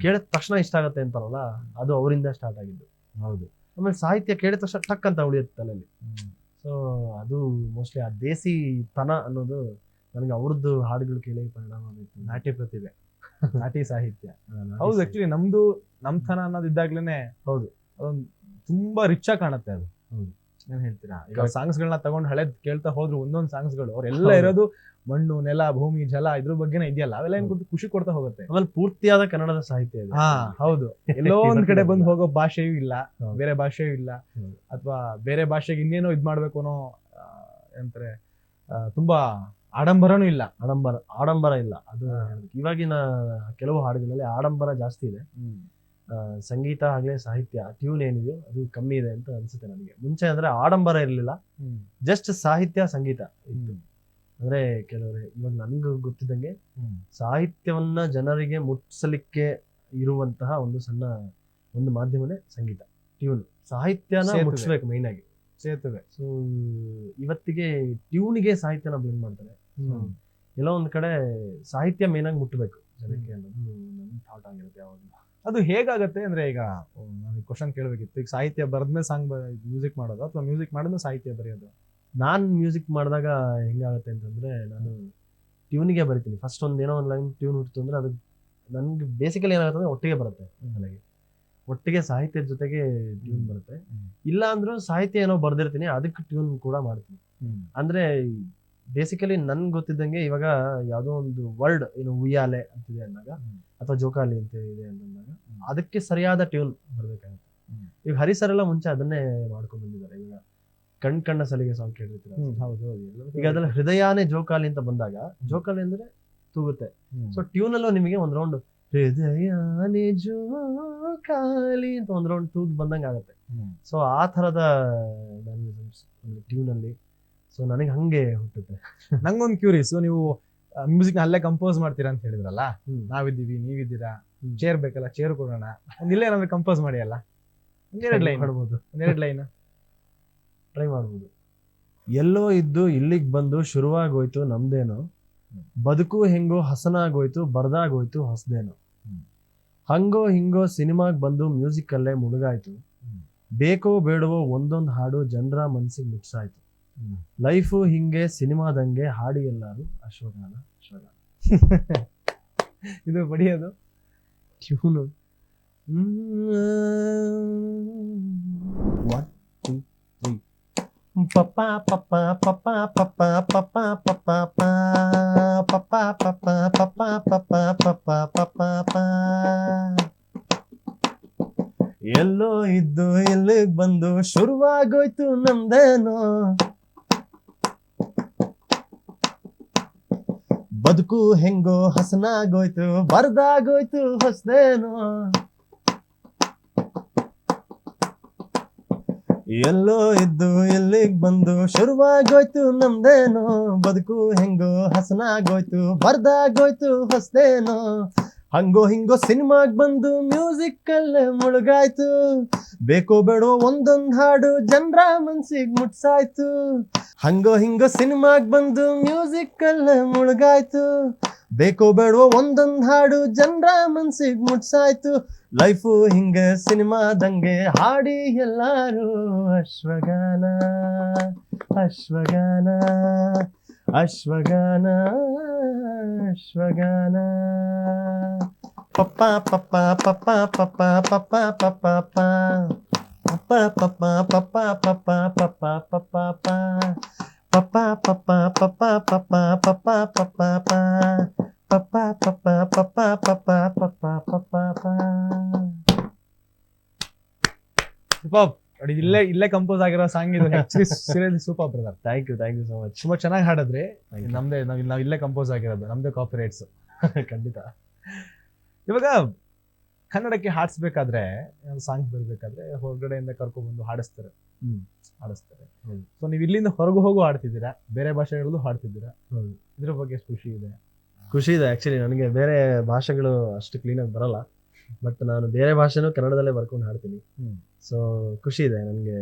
ಕೇಳಿದ ತಕ್ಷಣ ಇಷ್ಟ ಆಗತ್ತೆ ಅಂತಾರಲ್ಲ ಅದು ಅವರಿಂದ ಸ್ಟಾರ್ಟ್ ಆಗಿದ್ದು. ಹೌದು. ಆಮೇಲೆ ಸಾಹಿತ್ಯ ಕೇಳಿದ ತಕ್ಷಣ ಟಕ್ ಅಂತ ಉಳಿಯುತ್ತೆ ತಲೆಯಲ್ಲಿ ಸೊ ಅದು ಮೋಸ್ಟ್ಲಿ ಆ ದೇಸಿ ತನ ಅನ್ನೋದು ನನಗೆ ಅವ್ರದ್ದು ಹಾಡುಗಳು ಕೇಳಿ ಪರಿಣಾಮ ಬೀರ್ತು. ನಾಟ್ಯ ಪ್ರತಿಭೆ. ನಾಟಿ ಸಾಹಿತ್ಯ. ಹೌದು ಆಕ್ಚುಲಿ ನಮ್ದು ನಮ್ತನ ಅನ್ನೋದು ಇದ್ದಾಗ್ಲೇನೆ ಹೌದು. ಅದೊಂದು ತುಂಬಾ ರಿಚ್ ಆಗಿ ಕಾಣುತ್ತೆ ಅದು. ಏನ್ ಹೇಳ್ತೀರಾ? ಈಗ. ಸಾಂಗ್ಸ್ ಗಳನ್ನ ತಗೊಂಡು ಹಳೆ ಕೇಳ್ತಾ ಹೋದ್ರು ಒಂದೊಂದ್ ಸಾಂಗ್ಸ್ಗಳು ಅವ್ರೆಲ್ಲ ಇರೋದು ಮಣ್ಣು ನೆಲ ಭೂಮಿ ಜಲ ಇದ್ರ ಬಗ್ಗೆನೇ ಇದೆಯಲ್ಲ ಅವೆಲ್ಲ ಏನ್ ಕೊಟ್ಟು ಖುಷಿ ಕೊಡ್ತಾ ಹೋಗುತ್ತೆ. ಆಮೇಲೆ ಪೂರ್ತಿಯಾದ ಕನ್ನಡದ ಸಾಹಿತ್ಯ ಇದೆ. ಹಾ ಹೌದು. ಎಲ್ಲೋ <laughs> ಒಂದ್ ಕಡೆ ಬಂದು ಹೋಗೋ ಭಾಷೆಯೂ ಇಲ್ಲ ಬೇರೆ ಭಾಷೆಯೂ ಇಲ್ಲ. ಅಥವಾ ಬೇರೆ ಭಾಷೆಗೆ ಇನ್ನೇನೋ ಇದ್ ಮಾಡ್ಬೇಕು ಅನ್ನೋ ಆ, ತುಂಬಾ ಆಡಂಬರನೂ ಇಲ್ಲ. ಆಡಂಬರ ಆಡಂಬರ ಇಲ್ಲ. ಅದು ಇವಾಗಿನ ಕೆಲವು ಹಾಡುಗಳಲ್ಲಿ ಆಡಂಬರ ಜಾಸ್ತಿ ಇದೆ. ಸಂಗೀತ ಆಗ್ಲಿ ಸಾಹಿತ್ಯ ಟ್ಯೂನ್ ಏನಿದೆಯೋ ಅದು ಕಮ್ಮಿ ಇದೆ ಅಂತ ಅನ್ಸುತ್ತೆ ನನಗೆ. ಮುಂಚೆ ಅಂದ್ರೆ ಆಡಂಬರ ಇರಲಿಲ್ಲ. ಜಸ್ಟ್ ಸಾಹಿತ್ಯ ಸಂಗೀತ ಇತ್ತು. ಅಂದ್ರೆ ಕೆಲವರು ಇವಾಗ ನನ್ಗೆ ಗೊತ್ತಿದ್ದಂಗೆ ಸಾಹಿತ್ಯವನ್ನ ಜನರಿಗೆ ಮುಟ್ಸಲಿಕ್ಕೆ ಇರುವಂತಹ ಒಂದು ಸಣ್ಣ ಒಂದು ಮಾಧ್ಯಮನೇ ಸಂಗೀತ ಟ್ಯೂನ್ ಸಾಹಿತ್ಯನ. ಮುಟ್ಸ್ಬೇಕು ಮೈನ್ ಆಗಿ. ಸೇತುವೆ. ಸೊ ಇವತ್ತಿಗೆ ಟ್ಯೂನ್ಗೆ ಸಾಹಿತ್ಯನ ಬ್ಲೆಂಡ್ ಮಾಡ್ತಾರೆ. ಎಲ್ಲೋ ಒಂದ್ ಕಡೆ ಸಾಹಿತ್ಯ ಮೇನ್ ಆಗಿ ಮುಟ್ಟಬೇಕು ಜನಕ್ಕೆ ಅನ್ನೋದು ನನ್ನ ಥಾಟ್ ಆಗಿರುತ್ತೆ ಯಾವಾಗಲೂ. ಅದು ಹೇಗಾಗತ್ತೆ ಅಂದ್ರೆ ಈಗ ನಾನು ಕ್ವಶನ್ ಕೇಳಬೇಕಿತ್ತು. ಈಗ ಸಾಹಿತ್ಯ ಬರೆದ್ಮೇಲೆ ಸಾಂಗ್ ಮ್ಯೂಸಿಕ್ ಮಾಡೋದು ಅಥವಾ ಮ್ಯೂಸಿಕ್ ಮಾಡಿದ್ಮೇಲೆ ಸಾಹಿತ್ಯ ಬರೆಯೋದು. ನಾನು ಮ್ಯೂಸಿಕ್ ಮಾಡಿದಾಗ ಹೆಂಗಾಗುತ್ತೆ ಅಂತಂದ್ರೆ ನಾನು ಟ್ಯೂನಿಗೆ ಬರಿತೀನಿ. ಫಸ್ಟ್ ಒಂದು ಏನೋ ಒಂದು ಲೈನ್ ಟ್ಯೂನ್ ಹುಟ್ಟಿತು ಅಂದ್ರೆ ಅದು ನನಗೆ ಬೇಸಿಕಲಿ ಏನಾಗುತ್ತೆ ಅಂದ್ರೆ ಒಟ್ಟಿಗೆ ಬರುತ್ತೆ ನನಗೆ ಒಟ್ಟಿಗೆ ಸಾಹಿತ್ಯದ ಜೊತೆಗೆ ಟ್ಯೂನ್ ಬರುತ್ತೆ. ಇಲ್ಲ ಅಂದ್ರೂ ಸಾಹಿತ್ಯ ಏನೋ ಬರೆದಿರ್ತೀನಿ ಅದಕ್ಕೆ ಟ್ಯೂನ್ ಕೂಡ ಮಾಡ್ತೀನಿ. ಅಂದ್ರೆ ಬೇಸಿಕಲಿ ನನ್ಗೆ ಗೊತ್ತಿದ್ದಂಗೆ ಇವಾಗ ಯಾವುದೋ ಒಂದು ವರ್ಡ್ ಏನು ಉಯ್ಯಾಲೆ ಅಂತಿದೆ ಅಂದಾಗ ಅಥವಾ ಜೋಕಾಲಿ ಅಂತ ಇದೆ ಅಂತಂದಾಗ ಅದಕ್ಕೆ ಸರಿಯಾದ ಟ್ಯೂನ್ ಬರ್ಬೇಕಾಗುತ್ತೆ. ಈಗ ಹರಿಸರ್ ಎಲ್ಲ ಮುಂಚೆ ಅದನ್ನೇ ಮಾಡ್ಕೊಂಡು ಬಂದಿದ್ದಾರೆ. ಈಗ ಕಣ್ ಕಣ್ಣ ಸಲಿಗೆ ಸಾಂಗ್ ಕೇಳಿರ್ತೀರ ಹೌದು ಹೌದು. ಈಗ ಅದ್ರಲ್ಲಿ ಹೃದಯಾನೇ ಜೋಕಾಲಿ ಅಂತ ಬಂದಾಗ ಜೋಕಾಲಿ ಅಂದ್ರೆ ತೂಗುತ್ತೆ. ಸೊ ಟ್ಯೂನ್ ಅಲ್ಲೂ ನಿಮಗೆ ಒಂದ್ ರೌಂಡ್ ಹೃದಯಾನೇ ಜೋಕಾಲಿ ಅಂತ ಒಂದ್ ರೌಂಡ್ ತೂಗ್ ಬಂದಂಗ ಆಗುತ್ತೆ ಸೊ ಆ ತರದ ಟ್ಯೂನ್ ಅಲ್ಲಿ ಸೊ ನನಗೆ ಹಂಗೆ ಹುಟ್ಟುತ್ತೆ. ನಂಗೊಂದು ಕ್ಯೂರಿಯಸ್ ನೀವು ಮ್ಯೂಸಿಕ್ ಅಲ್ಲೇ ಕಂಪೋಸ್ ಮಾಡ್ತೀರಾ ಅಂತ ಹೇಳಿದ್ರಲ್ಲ. ನಾವಿದ್ದೀವಿ ನೀವಿದ್ದೀರಾ. ಚೇರ್ ಬೇಕಲ್ಲ ಚೇರ್ ಕೊಡೋಣ. ಇಲ್ಲೇ ಏನಾದ್ರು ಕಂಪೋಸ್ ಮಾಡಿ ಅಲ್ಲ? ಒಂದೆರಡು ಲೈನ್ ಮಾಡ್ಬೋದು ಒಂದೆರಡು ಲೈನ್ ಟ್ರೈ ಮಾಡ್ಬೋದು. ಎಲ್ಲೋ ಇದ್ದು ಇಲ್ಲಿಗೆ ಬಂದು ಶುರುವಾಗೋಯ್ತು ನಮ್ದೇನು. ಬದುಕು ಹೆಂಗೋ ಹಸನಾಗೋಯ್ತು ಬರ್ದಾಗೋಯ್ತು ಹೊಸದೇನು. ಹಂಗೋ ಹಿಂಗೋ ಸಿನಿಮಾಗೆ ಬಂದು ಮ್ಯೂಸಿಕ್ ಅಲ್ಲೇ ಮುಳುಗಾಯ್ತು. ಬೇಕೋ ಬೇಡವೋ ಒಂದೊಂದು ಹಾಡು ಜನರ ಮನ್ಸಿಗೆ ಮುಟ್ಸಾಯ್ತು. ಲೈಫು ಹಿಂಗೆ ಸಿನಿಮಾದಂಗೆ ಹಾಡಿ ಎಲ್ಲಾರು ಅಶ್ವಗಾನ ಅಶ್ವಗಾನ ಇದು ಬಡಿಯೋದು ಟ್ಯೂನು ಒನ್ ಟೂ ತ್ರೀ ಪಪ್ಪ ಪಪ್ಪ ಪಪ್ಪ ಪಪ್ಪ ಪಪ್ಪ ಪಪ್ಪ ಪಪ್ಪ ಪಪ್ಪ ಪಪ್ಪ ಪಪ್ಪ ಪಪ್ಪ ಪಪ್ಪ ಎಲ್ಲೋ ಇದ್ದು ಎಲ್ಲಿಗೆ ಬಂದು ಶುರುವಾಗೋಯ್ತು ನಮ್ದೇನೋ ಬದುಕು ಹೆಂಗೋ ಹಸನಾಗೋಯ್ತು, ಬರ್ದಾಗೋಯ್ತು ಹೊಸದೇನೋ. ಎಲ್ಲೋ ಇದ್ದು ಎಲ್ಲಿಗ್ ಬಂದು ಶುರುವಾಗೋಯ್ತು ನಮ್ದೇನೋ. ಬದುಕು ಹೆಂಗೋ ಹಸನಾಗೋಯ್ತು, ಬರ್ದಾಗೋಯ್ತು ಹೊಸದೇನೋ. ಹಂಗೋ ಹಿಂಗೋ ಸಿನಿಮಾಗ್ ಬಂದು ಮ್ಯೂಸಿಕ್ ಅಲ್ಲೇ ಮುಳುಗಾಯ್ತು. ಬೇಕೋ ಬೇಡೋ ಒಂದೊಂದ್ ಹಾಡು ಜನರ ಮನ್ಸಿಗ್ ಮುಟ್ಸಾಯ್ತು. ಹಂಗೋ ಹಿಂಗೋ ಸಿನಿಮಾಗ್ ಬಂದು ಮ್ಯೂಸಿಕ್ ಅಲ್ಲ ಮುಳುಗಾಯ್ತು. ಬೇಕೋ ಬೇಡವೋ ಒಂದೊಂದ್ ಹಾಡು ಜನರ ಮನ್ಸಿಗ್ ಮುಟ್ಸಾಯ್ತು. ಲೈಫು ಹಿಂಗೆ ಸಿನಿಮಾದಂಗೆ ಹಾಡಿ ಎಲ್ಲಾರು ಅಶ್ವಗಾನ ಅಶ್ವಗಾನ ಅಶ್ವಗಾನ ಅಶ್ವಗಾನ ಪಪ್ಪ ಪಪ್ಪ ಪಪ್ಪ ಪಪ್ಪ ಪಪ್ಪ ಪಪ್ಪ. ಇಲ್ಲೇ ಇಲ್ಲೇ ಕಂಪೋಸ್ ಆಗಿರೋ ಸಾಂಗ್ ಇದು seriously super brother thank you thank you so much ತುಂಬಾ ಚೆನ್ನಾಗಿ ಹಾಡಿದ್ರಿ. ನಮ್ದೇ ನಾವು ಇಲ್ಲೇ ಕಂಪೋಸ್ ಆಗಿರೋದು. ನಮ್ದೇ ಕಾಪಿ ರೈಟ್ಸ್ <laughs> ಖಂಡಿತ. ಇವಾಗ ಕನ್ನಡಕ್ಕೆ ಹಾಡಿಸ್ಬೇಕಾದ್ರೆ ಸಾಂಗ್ಸ್ ಬರ್ಬೇಕಾದ್ರೆ ಹೊರಗಡೆಯಿಂದ ಕರ್ಕೊಂಡ್ಬಂದು ಹಾಡಿಸ್ತಾರೆ. ಹ್ಮ್. ಹಾಡಿಸ್ತಾರೆ. ಸೊ ನೀವು ಇಲ್ಲಿಂದ ಹೊರಗೆ ಹೋಗು ಹಾಡ್ತಿದ್ದೀರಾ? ಬೇರೆ ಭಾಷೆಗಳಲ್ಲೂ ಹಾಡ್ತಿದ್ದೀರಾ. ಇದ್ರ ಬಗ್ಗೆ ಖುಷಿ ಇದೆ. ಖುಷಿ ಇದೆ ಆಕ್ಚುಲಿ ನನಗೆ ಬೇರೆ ಭಾಷೆಗಳು ಅಷ್ಟು ಕ್ಲೀನಾಗಿ ಬರಲ್ಲ. ಬಟ್ ನಾನು ಬೇರೆ ಭಾಷೆನೂ ಕನ್ನಡದಲ್ಲೇ ಬರ್ಕೊಂಡು ಹಾಡ್ತೀನಿ. ಸೊ ಖುಷಿ ಇದೆ. ನನಗೆ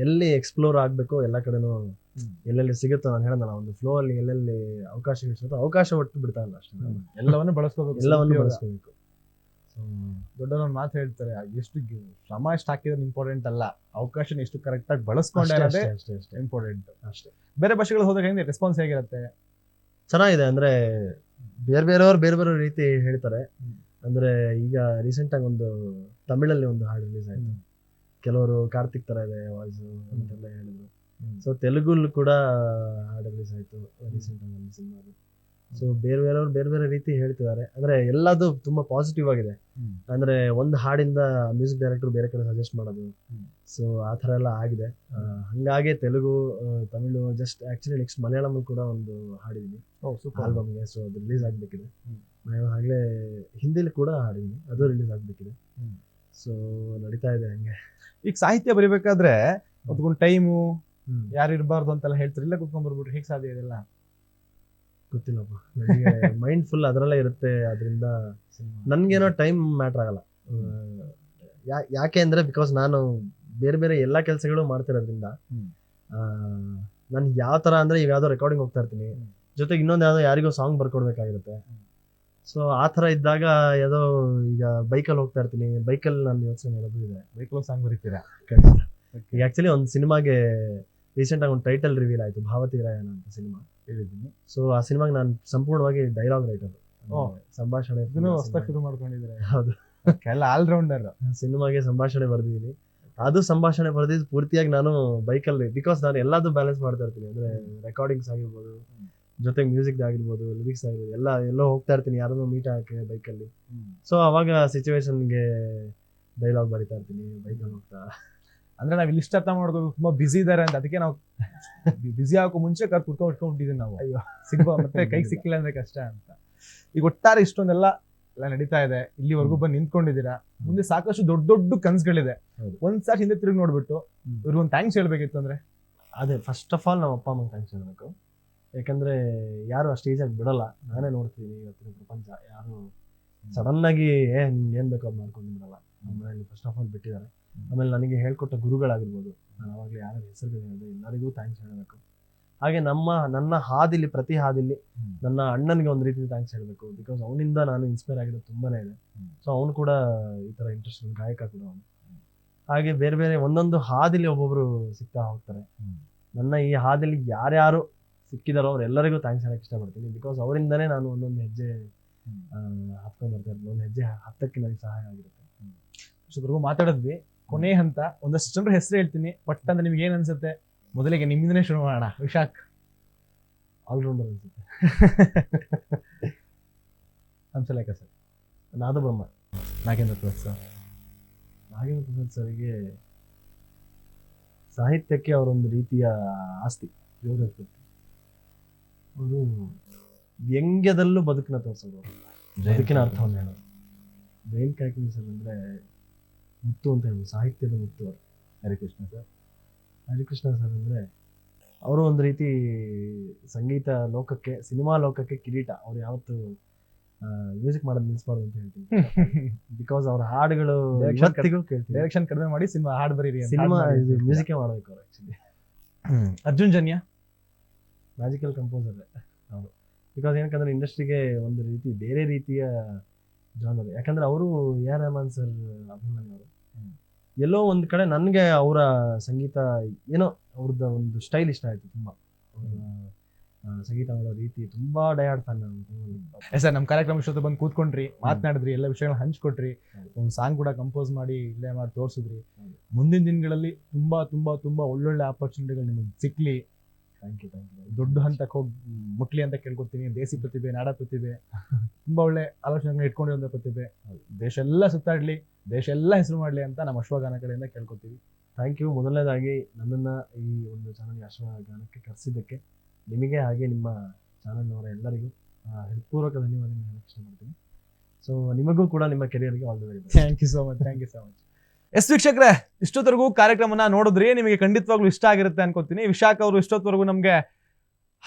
ಎಲ್ಲಿ ಎಕ್ಸ್ಪ್ಲೋರ್ ಆಗಬೇಕು ಎಲ್ಲ ಕಡೆನೂ. ಎಲ್ಲೆಲ್ಲಿ ಸಿಗುತ್ತೋ ನಾನು ಹೇಳೋದಲ್ಲ ಒಂದು ಫ್ಲೋ ಅಲ್ಲಿ ಎಲ್ಲೆಲ್ಲಿ ಅವಕಾಶ ಸಿಗುತ್ತೋ ಅವಕಾಶ ಒಟ್ಟು ಬಿಡ್ತಾ ಇಲ್ಲ ಅಷ್ಟೇ. ಎಲ್ಲವನ್ನು ಬಳಸ್ಕೋಬೇಕು. ಎಲ್ಲವನ್ನು ಬಳಸ್ಕೋಬೇಕು. ದೊಡ್ಡವರು ಮಾತು ಹೇಳ್ತಾರೆ ಎಷ್ಟು ಶ್ರಮ ಎಷ್ಟು ಹಾಕಿದ್ರೆ ಇಂಪಾರ್ಟೆಂಟ್ ಅಲ್ಲ. ಅವಕಾಶನ ಎಷ್ಟು ಕರೆಕ್ಟಾಗಿ ಬಳಸ್ಕೊಂಡೆ ಇಂಪಾರ್ಟೆಂಟ್ ಅಷ್ಟೇ ಬೇರೆ ಭಾಷೆಗಳು ಹೋದಾಗ ಹೆಂಗೆ ರೆಸ್ಪಾನ್ಸ್ ಹೇಗಿರುತ್ತೆ? ಚೆನ್ನಾಗಿದೆ ಅಂದ್ರೆ ಬೇರೆ ಬೇರೆಯವ್ರು ಬೇರೆ ಬೇರೆ ರೀತಿ ಹೇಳ್ತಾರೆ. ಅಂದ್ರೆ ಈಗ ರೀಸೆಂಟ್ ಆಗಿ ಒಂದು ತಮಿಳಲ್ಲಿ ಒಂದು ಹಾಡು ರಿಲೀಸ್ ಆಯ್ತು. ಕೆಲವರು ಕಾರ್ತಿಕ್ ತರ ಇದೆ ವಾಯ್ಸು ಅಂತೆಲ್ಲ ಹೇಳಿದ್ರು. ಸೊ ತೆಲುಗುಲ್ ಕೂಡ ಹಾಡು ರಿಲೀಸ್ ಆಯ್ತು ರೀಸೆಂಟ್ ಆಗಿ ಒಂದು ಸಿನಿಮಾ ಸೊ ಬೇರೆ ಬೇರೆಯವ್ರು ಬೇರೆ ಬೇರೆ ರೀತಿ ಹೇಳ್ತಿದ್ದಾರೆ. ಅಂದ್ರೆ ಎಲ್ಲದು ತುಂಬಾ ಪಾಸಿಟಿವ್ ಆಗಿದೆ. ಅಂದ್ರೆ ಒಂದು ಹಾಡಿಂದ ಮ್ಯೂಸಿಕ್ ಡೈರೆಕ್ಟರ್ ಬೇರೆ ಕಡೆ ಸಜೆಸ್ಟ್ ಮಾಡೋದು. ಸೊ ಆ ಥರ ಎಲ್ಲ ಆಗಿದೆ. ಹಂಗಾಗಿ Telugu Tamil just actually next Malayalam ಕೂಡ ಒಂದು ಸೂಪರ್ ಆಲ್ಬಮ್ಗೆ ಸೊ ಅದು ರಿಲೀಸ್ ಆಗಬೇಕಿದೆ. ನಾನು ಆಗಲೇ ಹಿಂದಿಲಿ ಕೂಡ ಹಾಡಿದೀನಿ. ಅದು ರಿಲೀಸ್ ಆಗಬೇಕಿದೆ. ಸೊ ನಡೀತಾ ಇದೆ ಹಂಗೆ. ಈಗ ಸಾಹಿತ್ಯ ಬರಿಬೇಕಾದ್ರೆ ಅದಕ್ಕೊಂದು ಟೈಮು. ಯಾರು ಇರಬಾರ್ದು ಅಂತೆಲ್ಲ ಹೇಳ್ತಾರೆ? ಇಲ್ಲ ಕುತ್ಕೊಂಡ್ಬರ್ಬಿಟ್ರೆ ಹೇಗೆ ಸಾಧ್ಯ ಇದೆಲ್ಲ ಗೊತ್ತಿಲ್ಲಪ್ಪ ನನಗೆ ಮೈಂಡ್ ಫುಲ್ ಅದರಲ್ಲೇ ಇರುತ್ತೆ ಅದರಿಂದ ನನಗೇನೋ ಟೈಮ್ ಮ್ಯಾಟ್ರ್ ಆಗಲ್ಲ. ಯಾಕೆ ಅಂದರೆ ಬಿಕಾಸ್ ನಾನು ಬೇರೆ ಬೇರೆ ಎಲ್ಲ ಕೆಲಸಗಳು ಮಾಡ್ತಿರೋದ್ರಿಂದ ನಾನು ಯಾವ ಥರ ಅಂದರೆ ಈಗ ಯಾವುದೋ ರೆಕಾರ್ಡಿಂಗ್ ಹೋಗ್ತಾ ಇರ್ತೀನಿ. ಜೊತೆಗೆ ಇನ್ನೊಂದು ಯಾವುದೋ ಯಾರಿಗೋ ಸಾಂಗ್ ಬರ್ಕೊಡ್ಬೇಕಾಗಿರುತ್ತೆ. ಸೊ ಆ ಥರ ಇದ್ದಾಗ ಯಾವುದೋ ಈಗ ಬೈಕಲ್ಲಿ ಹೋಗ್ತಾ ಇರ್ತೀನಿ. ಬೈಕಲ್ಲಿ ನಾನು ಯೋಚನೆ ಮಾಡೋದು ಇದೆ. ಬೈಕಲ್ಲಿ ಸಾಂಗ್ ಬರೀತೀರಾ? ಈಗ ಆ್ಯಕ್ಚುಲಿ ಒಂದು ಸಿನಿಮಾಗೆ ರೀಸೆಂಟ್ ಆಗಿ ಒಂದು ಟೈಟಲ್ ರಿವೀಲ್ ಆಯ್ತು ಭಾವತಿ ರಾಯನ ಅಂತ ಸಿನಿಮಾ ಹೇಳಿದ್ದೀನಿ. ಸೊ ಆ ಸಿನಿಮಾಗೆ ನಾನು ಸಂಪೂರ್ಣವಾಗಿ ಡೈಲಾಗ್ ರೈಟರ್. ಸಂಭಾಷಣೆ ಶುರು ಮಾಡ್ಕೊಂಡಿದ್ದಾರೆ? ಹೌದು. ಎಲ್ಲ ಆಲ್ರೌಂಡರ್ ಸಿನಿಮಾಗೆ ಸಂಭಾಷಣೆ ಬರೆದಿದ್ದೀನಿ. ಅದು ಸಂಭಾಷಣೆ ಬರ್ದಿದ್ದು ಪೂರ್ತಿಯಾಗಿ ನಾನು ಬೈಕಲ್ಲಿ ಬಿಕಾಸ್ ನಾನು ಎಲ್ಲದೂ ಬ್ಯಾಲೆನ್ಸ್ ಮಾಡ್ತಾ ಇರ್ತೀನಿ. ಅಂದ್ರೆ ರೆಕಾರ್ಡಿಂಗ್ಸ್ ಆಗಿರ್ಬೋದು ಜೊತೆಗೆ ಮ್ಯೂಸಿಕ್ ಆಗಿರ್ಬೋದು ಲಿರಿಕ್ಸ್ ಆಗಿರ್ಬೋದು ಎಲ್ಲ ಎಲ್ಲೋ ಹೋಗ್ತಾ ಇರ್ತೀನಿ ಯಾರನ್ನೂ ಮೀಟ್ ಹಾಕಿ ಬೈಕಲ್ಲಿ ಸೊ ಅವಾಗ ಸಿಚುವೇಶನ್ಗೆ ಡೈಲಾಗ್ ಬರಿತಾ ಇರ್ತೀನಿ ಬೈಕಲ್ಲಿ ಹೋಗ್ತಾ. ಅಂದ್ರೆ ನಾವ್ ಇಲ್ಲಿಷ್ಟ ಅರ್ಥ ಮಾಡ್ಕೋಬೇಕು. ತುಂಬಾ ಬಿಸಿ ಇದಾರೆ ಅಂತ. ಅದಕ್ಕೆ ನಾವು ಬಿಸಿ ಆಗೋಕೆ ಮುಂಚೆ ಕರ್ ಕುತ್ಕೊಂಡು ಇಟ್ಕೊಂಡಿದ್ದೀವಿ ನಾವು. ಅಯ್ಯೋ. ಸಿಗ್ಬೋ ಮತ್ತೆ ಕೈ ಸಿಕ್ಕಿಲ್ಲ ಅಂದ್ರೆ ಕಷ್ಟ ಅಂತ. ಈಗ ಒಟ್ಟಾರೆ ಇಷ್ಟೊಂದೆಲ್ಲ ಎಲ್ಲ ನಡೀತಾ ಇದೆ. ಇಲ್ಲಿವರೆಗೂ ಬಂದು ನಿಂತ್ಕೊಂಡಿದ್ದೀರಾ? ಮುಂದೆ ಸಾಕಷ್ಟು ದೊಡ್ಡ ದೊಡ್ಡ ಕನ್ಸುಗಳಿದೆ. ಒಂದ್ ಸಾರಿ ಹಿಂದೆ ತಿರುಗಿ ನೋಡ್ಬಿಟ್ಟು. ಇವ್ರಿಗೊಂದು ಥ್ಯಾಂಕ್ಸ್ ಹೇಳ್ಬೇಕಿತ್ತು ಅಂದ್ರೆ? ಅದೇ ಫಸ್ಟ್ ಆಫ್ ಆಲ್ ನಮ್ಮ ಅಪ್ಪ ಅಮ್ಮಗೆ ಥ್ಯಾಂಕ್ಸ್ ಹೇಳಬೇಕು. ಯಾಕಂದ್ರೆ ಯಾರು ಆ ಸ್ಟೇಜ್ ಆಗಿ ಬಿಡಲ್ಲ. ನಾನೇ ನೋಡ್ತೀನಿ ಇವತ್ತಿನ ಪ್ರಪಂಚ. ಯಾರು ಸಡನ್ ಆಗಿ ಏ ಏನ್ ಬೇಕೋ ಅದು ಮಾಡ್ಕೊಂಡಿದ್ರಲ್ಲ. ನಮ್ಮ ಮನೆಯಲ್ಲಿ ಫಸ್ಟ್ ಆಫ್ ಆಲ್ ಬಿಟ್ಟಿದ್ದಾರೆ. ಆಮೇಲೆ ನನಗೆ ಹೇಳ್ಕೊಟ್ಟ ಗುರುಗಳಾಗಿರ್ಬೋದು. ನಾನು ಅವಾಗಲೇ ಯಾರ ಹೆಸರುಗಳು ಹೇಳಿದೆ ಎಲ್ಲರಿಗೂ ಥ್ಯಾಂಕ್ಸ್ ಹೇಳಬೇಕು. ಹಾಗೆ ನಮ್ಮ, ನನ್ನ ಹಾದಿಲಿ, ಪ್ರತಿ ಹಾದಿಲಿ ನನ್ನ ಅಣ್ಣನಿಗೆ ಒಂದು ರೀತಿ ಥ್ಯಾಂಕ್ಸ್ ಹೇಳಬೇಕು. ಬಿಕಾಸ್ ಅವನಿಂದ ನಾನು ಇನ್ಸ್ಪೈರ್ ಆಗಿರೋದು ತುಂಬಾನೇ ಇದೆ. ಸೊ ಅವನು ಕೂಡ ಈ ತರ ಇಂಟ್ರೆಸ್ಟ್ ಗಾಯಕ ಕೂಡ ಅವನು. ಹಾಗೆ ಬೇರೆ ಬೇರೆ ಒಂದೊಂದು ಹಾದಿಲಿ ಒಬ್ಬೊಬ್ರು ಸಿಗ್ತಾ ಹೋಗ್ತಾರೆ. ನನ್ನ ಈ ಹಾದಿಲಿ ಯಾರ್ಯಾರು ಸಿಕ್ಕಿದಾರೋ ಅವ್ರೆಲ್ಲರಿಗೂ ಥ್ಯಾಂಕ್ಸ್ ಹೇಳಕ್ಕೆ ಇಷ್ಟಪಡ್ತೀನಿ. ಬಿಕಾಸ್ ಅವರಿಂದನೇ ನಾನು ಒಂದೊಂದು ಹೆಜ್ಜೆ ಹತ್ಕೊಂಡ್ ಬರ್ತಾ ಇರ್ತೀನಿ ಒಂದು ಹೆಜ್ಜೆ ಹತ್ತಕ್ಕೆ ನನಗೆ ಸಹಾಯ ಆಗಿರುತ್ತೆ. ಇಷ್ಟೊತ್ತರೆಗೂ ಮಾತಾಡಿದ್ವಿ ಕೊನೆ ಹಂತ ಒಂದಷ್ಟು ಜನರ ಹೆಸರು ಹೇಳ್ತೀನಿ ಬಟ್ ಅಂದ್ರೆ ನಿಮ್ಗೆ ಏನ್ ಅನ್ಸುತ್ತೆ? ಮೊದಲಿಗೆ ನಿಮ್ಮಿಂದನೇ ಶುರು ಮಾಡೋಣ. ವಿಶಾಖ್ ಆಲ್ರೌಂಡರ್ ಅನ್ಸುತ್ತೆ. <laughs> ಹಂಸಲೇಖ ಸರ್. ನಾದಬ್ರಹ್ಮ. ನಾಗೇಂದ್ರ ಪ್ರಸಾದ್ ಸರ್. ನಾಗೇಂದ್ರ ಪ್ರಸಾದ್ ಸರ್ಗೆ ಸಾಹಿತ್ಯಕ್ಕೆ ಅವರೊಂದು ರೀತಿಯ ಆಸ್ತಿ ದೇವರ ಅವರು ವ್ಯಂಗ್ಯದಲ್ಲೂ ಬದುಕನ್ನ ತೋರಿಸೋದು ಬದುಕಿನ ಅರ್ಥವನ್ನು ಹೇಳೋದು. ಜೈನ್ ಕಾಯ್ಕಿನಿ ಸರ್ ಅಂದ್ರೆ ಮುತ್ತು ಅಂತ ಹೇಳ್ಬೋದು ಸಾಹಿತ್ಯದ ಮುತ್ತು ಅವರು. ಹರಿಕೃಷ್ಣ ಸರ್. ಹರಿಕೃಷ್ಣ ಸರ್ ಅಂದ್ರೆ ಅವರು ಒಂದು ರೀತಿ ಸಂಗೀತ ಲೋಕಕ್ಕೆ ಸಿನಿಮಾ ಲೋಕಕ್ಕೆ ಕಿರೀಟ. ಅವ್ರು ಯಾವತ್ತು ಮ್ಯೂಸಿಕ್ ಮಾಡೋದು ನಿಲ್ಸ್ಬಾರ್ದು ಅಂತ ಹೇಳ್ತೀನಿ. <laughs> ಬಿಕಾಸ್ ಅವ್ರ ಹಾಡುಗಳು ಇವತ್ತಿಗೂ ಕೇಳ್ತೀನಿ. ಡೈರೆಕ್ಷನ್ ಕಡಿಮೆ ಮಾಡಿ ಸಿನಿಮಾ ಹಾಡು ಬರೀರಿ ಸಿನಿಮಾ ಇದು ಮ್ಯೂಸಿಕೇ ಮಾಡಬೇಕು ಅವ್ರು actually Arjun Janya? Magical composer because ಏನಕ್ಕಂದ್ರೆ ಇಂಡಸ್ಟ್ರಿಗೆ ಒಂದು ರೀತಿ ಬೇರೆ ರೀತಿಯ ಜಾನರ್ ಯಾಕಂದ್ರೆ ಅವರು ಎ ಆರ್ ರೆಹಮಾನ್ ಸರ್ ಅಭಿಮಾನಿ ಅವರು ಹ್ಮ್. ಎಲ್ಲೋ ಒಂದು ಕಡೆ ನನಗೆ ಅವರ ಸಂಗೀತ ಏನೋ ಅವ್ರದ್ದು ಒಂದು ಸ್ಟೈಲ್ ಇಷ್ಟ ಆಯ್ತು ತುಂಬಾ. ಸಂಗೀತ ಮಾಡೋ ರೀತಿ ತುಂಬಾ ಡಯಾಡ್ ಫ್ಯಾನ್ ನಾನು ಸರ್ ನಮ್ಮ ಕಾರ್ಯಕ್ರಮ ಶೋತ ಬಂದು ಕೂತ್ಕೊಂಡ್ರಿ ಮಾತನಾಡಿದ್ರಿ ಎಲ್ಲ ವಿಷಯಗಳನ್ನ ಹಂಚ್ಕೊಟ್ರಿ. ಒಂದು ಸಾಂಗ್ ಕೂಡ ಕಂಪೋಸ್ ಮಾಡಿ ಇಲ್ಲೇ ಮಾಡಿ ತೋರಿಸಿದ್ರಿ. ಮುಂದಿನ ದಿನಗಳಲ್ಲಿ ತುಂಬಾ ತುಂಬಾ ತುಂಬಾ ಒಳ್ಳೊಳ್ಳೆ ಆಪರ್ಚುನಿಟಿಗಳು ನಿಮಗೆ ಸಿಕ್ಲಿ. ಥ್ಯಾಂಕ್ ಯು ಥ್ಯಾಂಕ್ ಯು ದೊಡ್ಡ ಹಂತಕ್ಕೆ ಹೋಗಿ ಮುಟ್ಲಿ ಅಂತ ಕೇಳ್ಕೊತೀನಿ, ದೇಸಿ ಪ್ರತಿಭೆ, ನಾಡ ಪ್ರತಿಭೆ. ತುಂಬಾ ಒಳ್ಳೆ ಆಲೋಚನೆಗಳನ್ನ ಇಟ್ಕೊಂಡಿರೋ ಪ್ರತಿಭೆ. ದೇಶ ಎಲ್ಲ ಸುತ್ತಾಡ್ಲಿ, ದೇಶ ಎಲ್ಲ ಹೆಸರು ಮಾಡಲಿ ಅಂತ ನಮ್ಮ ಅಶ್ವಗಾನ ಕಡೆಯಿಂದ ಕೇಳ್ಕೊತೀವಿ. ಥ್ಯಾಂಕ್ ಯು ಮೊದಲನೇದಾಗಿ ನನ್ನನ್ನ ಈ ಒಂದು ಚಾನಲ್ಗೆ ಅಶ್ವಗಾನಕ್ಕೆ ಕರೆಸಿದ್ದಕ್ಕೆ ನಿಮಗೆ ಹಾಗೆ ನಿಮ್ಮ ಚಾನಲ್ನವರ ಎಲ್ಲರಿಗೂ ಹೃತ್ಪೂರ್ವಕ ಧನ್ಯವಾದಗಳು ಇಷ್ಟಪಡ್ತೀನಿ. ಸೊ ನಿಮಗೂ ಕೂಡ ನಿಮ್ಮ ಕೆರಿಯರ್ಗೆ all the very best thank you so much thank you so much yes ವೀಕ್ಷಕರೇ, ಇಷ್ಟೊತ್ತವರೆಗೂ ಕಾರ್ಯಕ್ರಮನ ನೋಡಿದ್ರಿ, ನಿಮಗೆ ಖಂಡಿತವಾಗ್ಲೂ ಇಷ್ಟ ಆಗಿರುತ್ತೆ ಅನ್ಕೋತೀನಿ. ವಿಶಾಖ್ ಅವರು ಇಷ್ಟೊತ್ತವರೆಗೂ ನಮಗೆ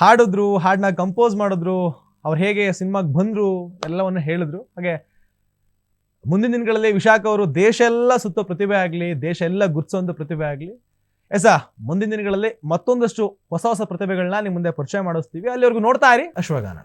ಹಾಡಿದ್ರು, ಹಾಡನ್ನ ಕಂಪೋಸ್ ಮಾಡಿದ್ರು, ಅವ್ರು ಹೇಗೆ ಸಿನಿಮಾಗೆ ಬಂದರು, ಎಲ್ಲವನ್ನು ಹೇಳಿದ್ರು. ಹಾಗೆ ಮುಂದಿನ ದಿನಗಳಲ್ಲಿ ವಿಶಾಖ್ ಅವರು ದೇಶ ಎಲ್ಲ ಸುತ್ತೋ ಪ್ರತಿಭೆ ಆಗಲಿ, ದೇಶ ಎಲ್ಲ ಗುರ್ಸೋಂಥ ಪ್ರತಿಭೆ ಆಗಲಿ, ಎಸ, ಮುಂದಿನ ದಿನಗಳಲ್ಲಿ ಮತ್ತೊಂದಷ್ಟು ಹೊಸ ಹೊಸ ಪ್ರತಿಭೆಗಳನ್ನ ನಿಮ್ಮ ಮುಂದೆ ಪರಿಚಯ ಮಾಡಿಸ್ತೀವಿ. ಅಲ್ಲಿವರೆಗೂ ನೋಡ್ತಾ ಇರಿ. ಅಶ್ವಗಾನ.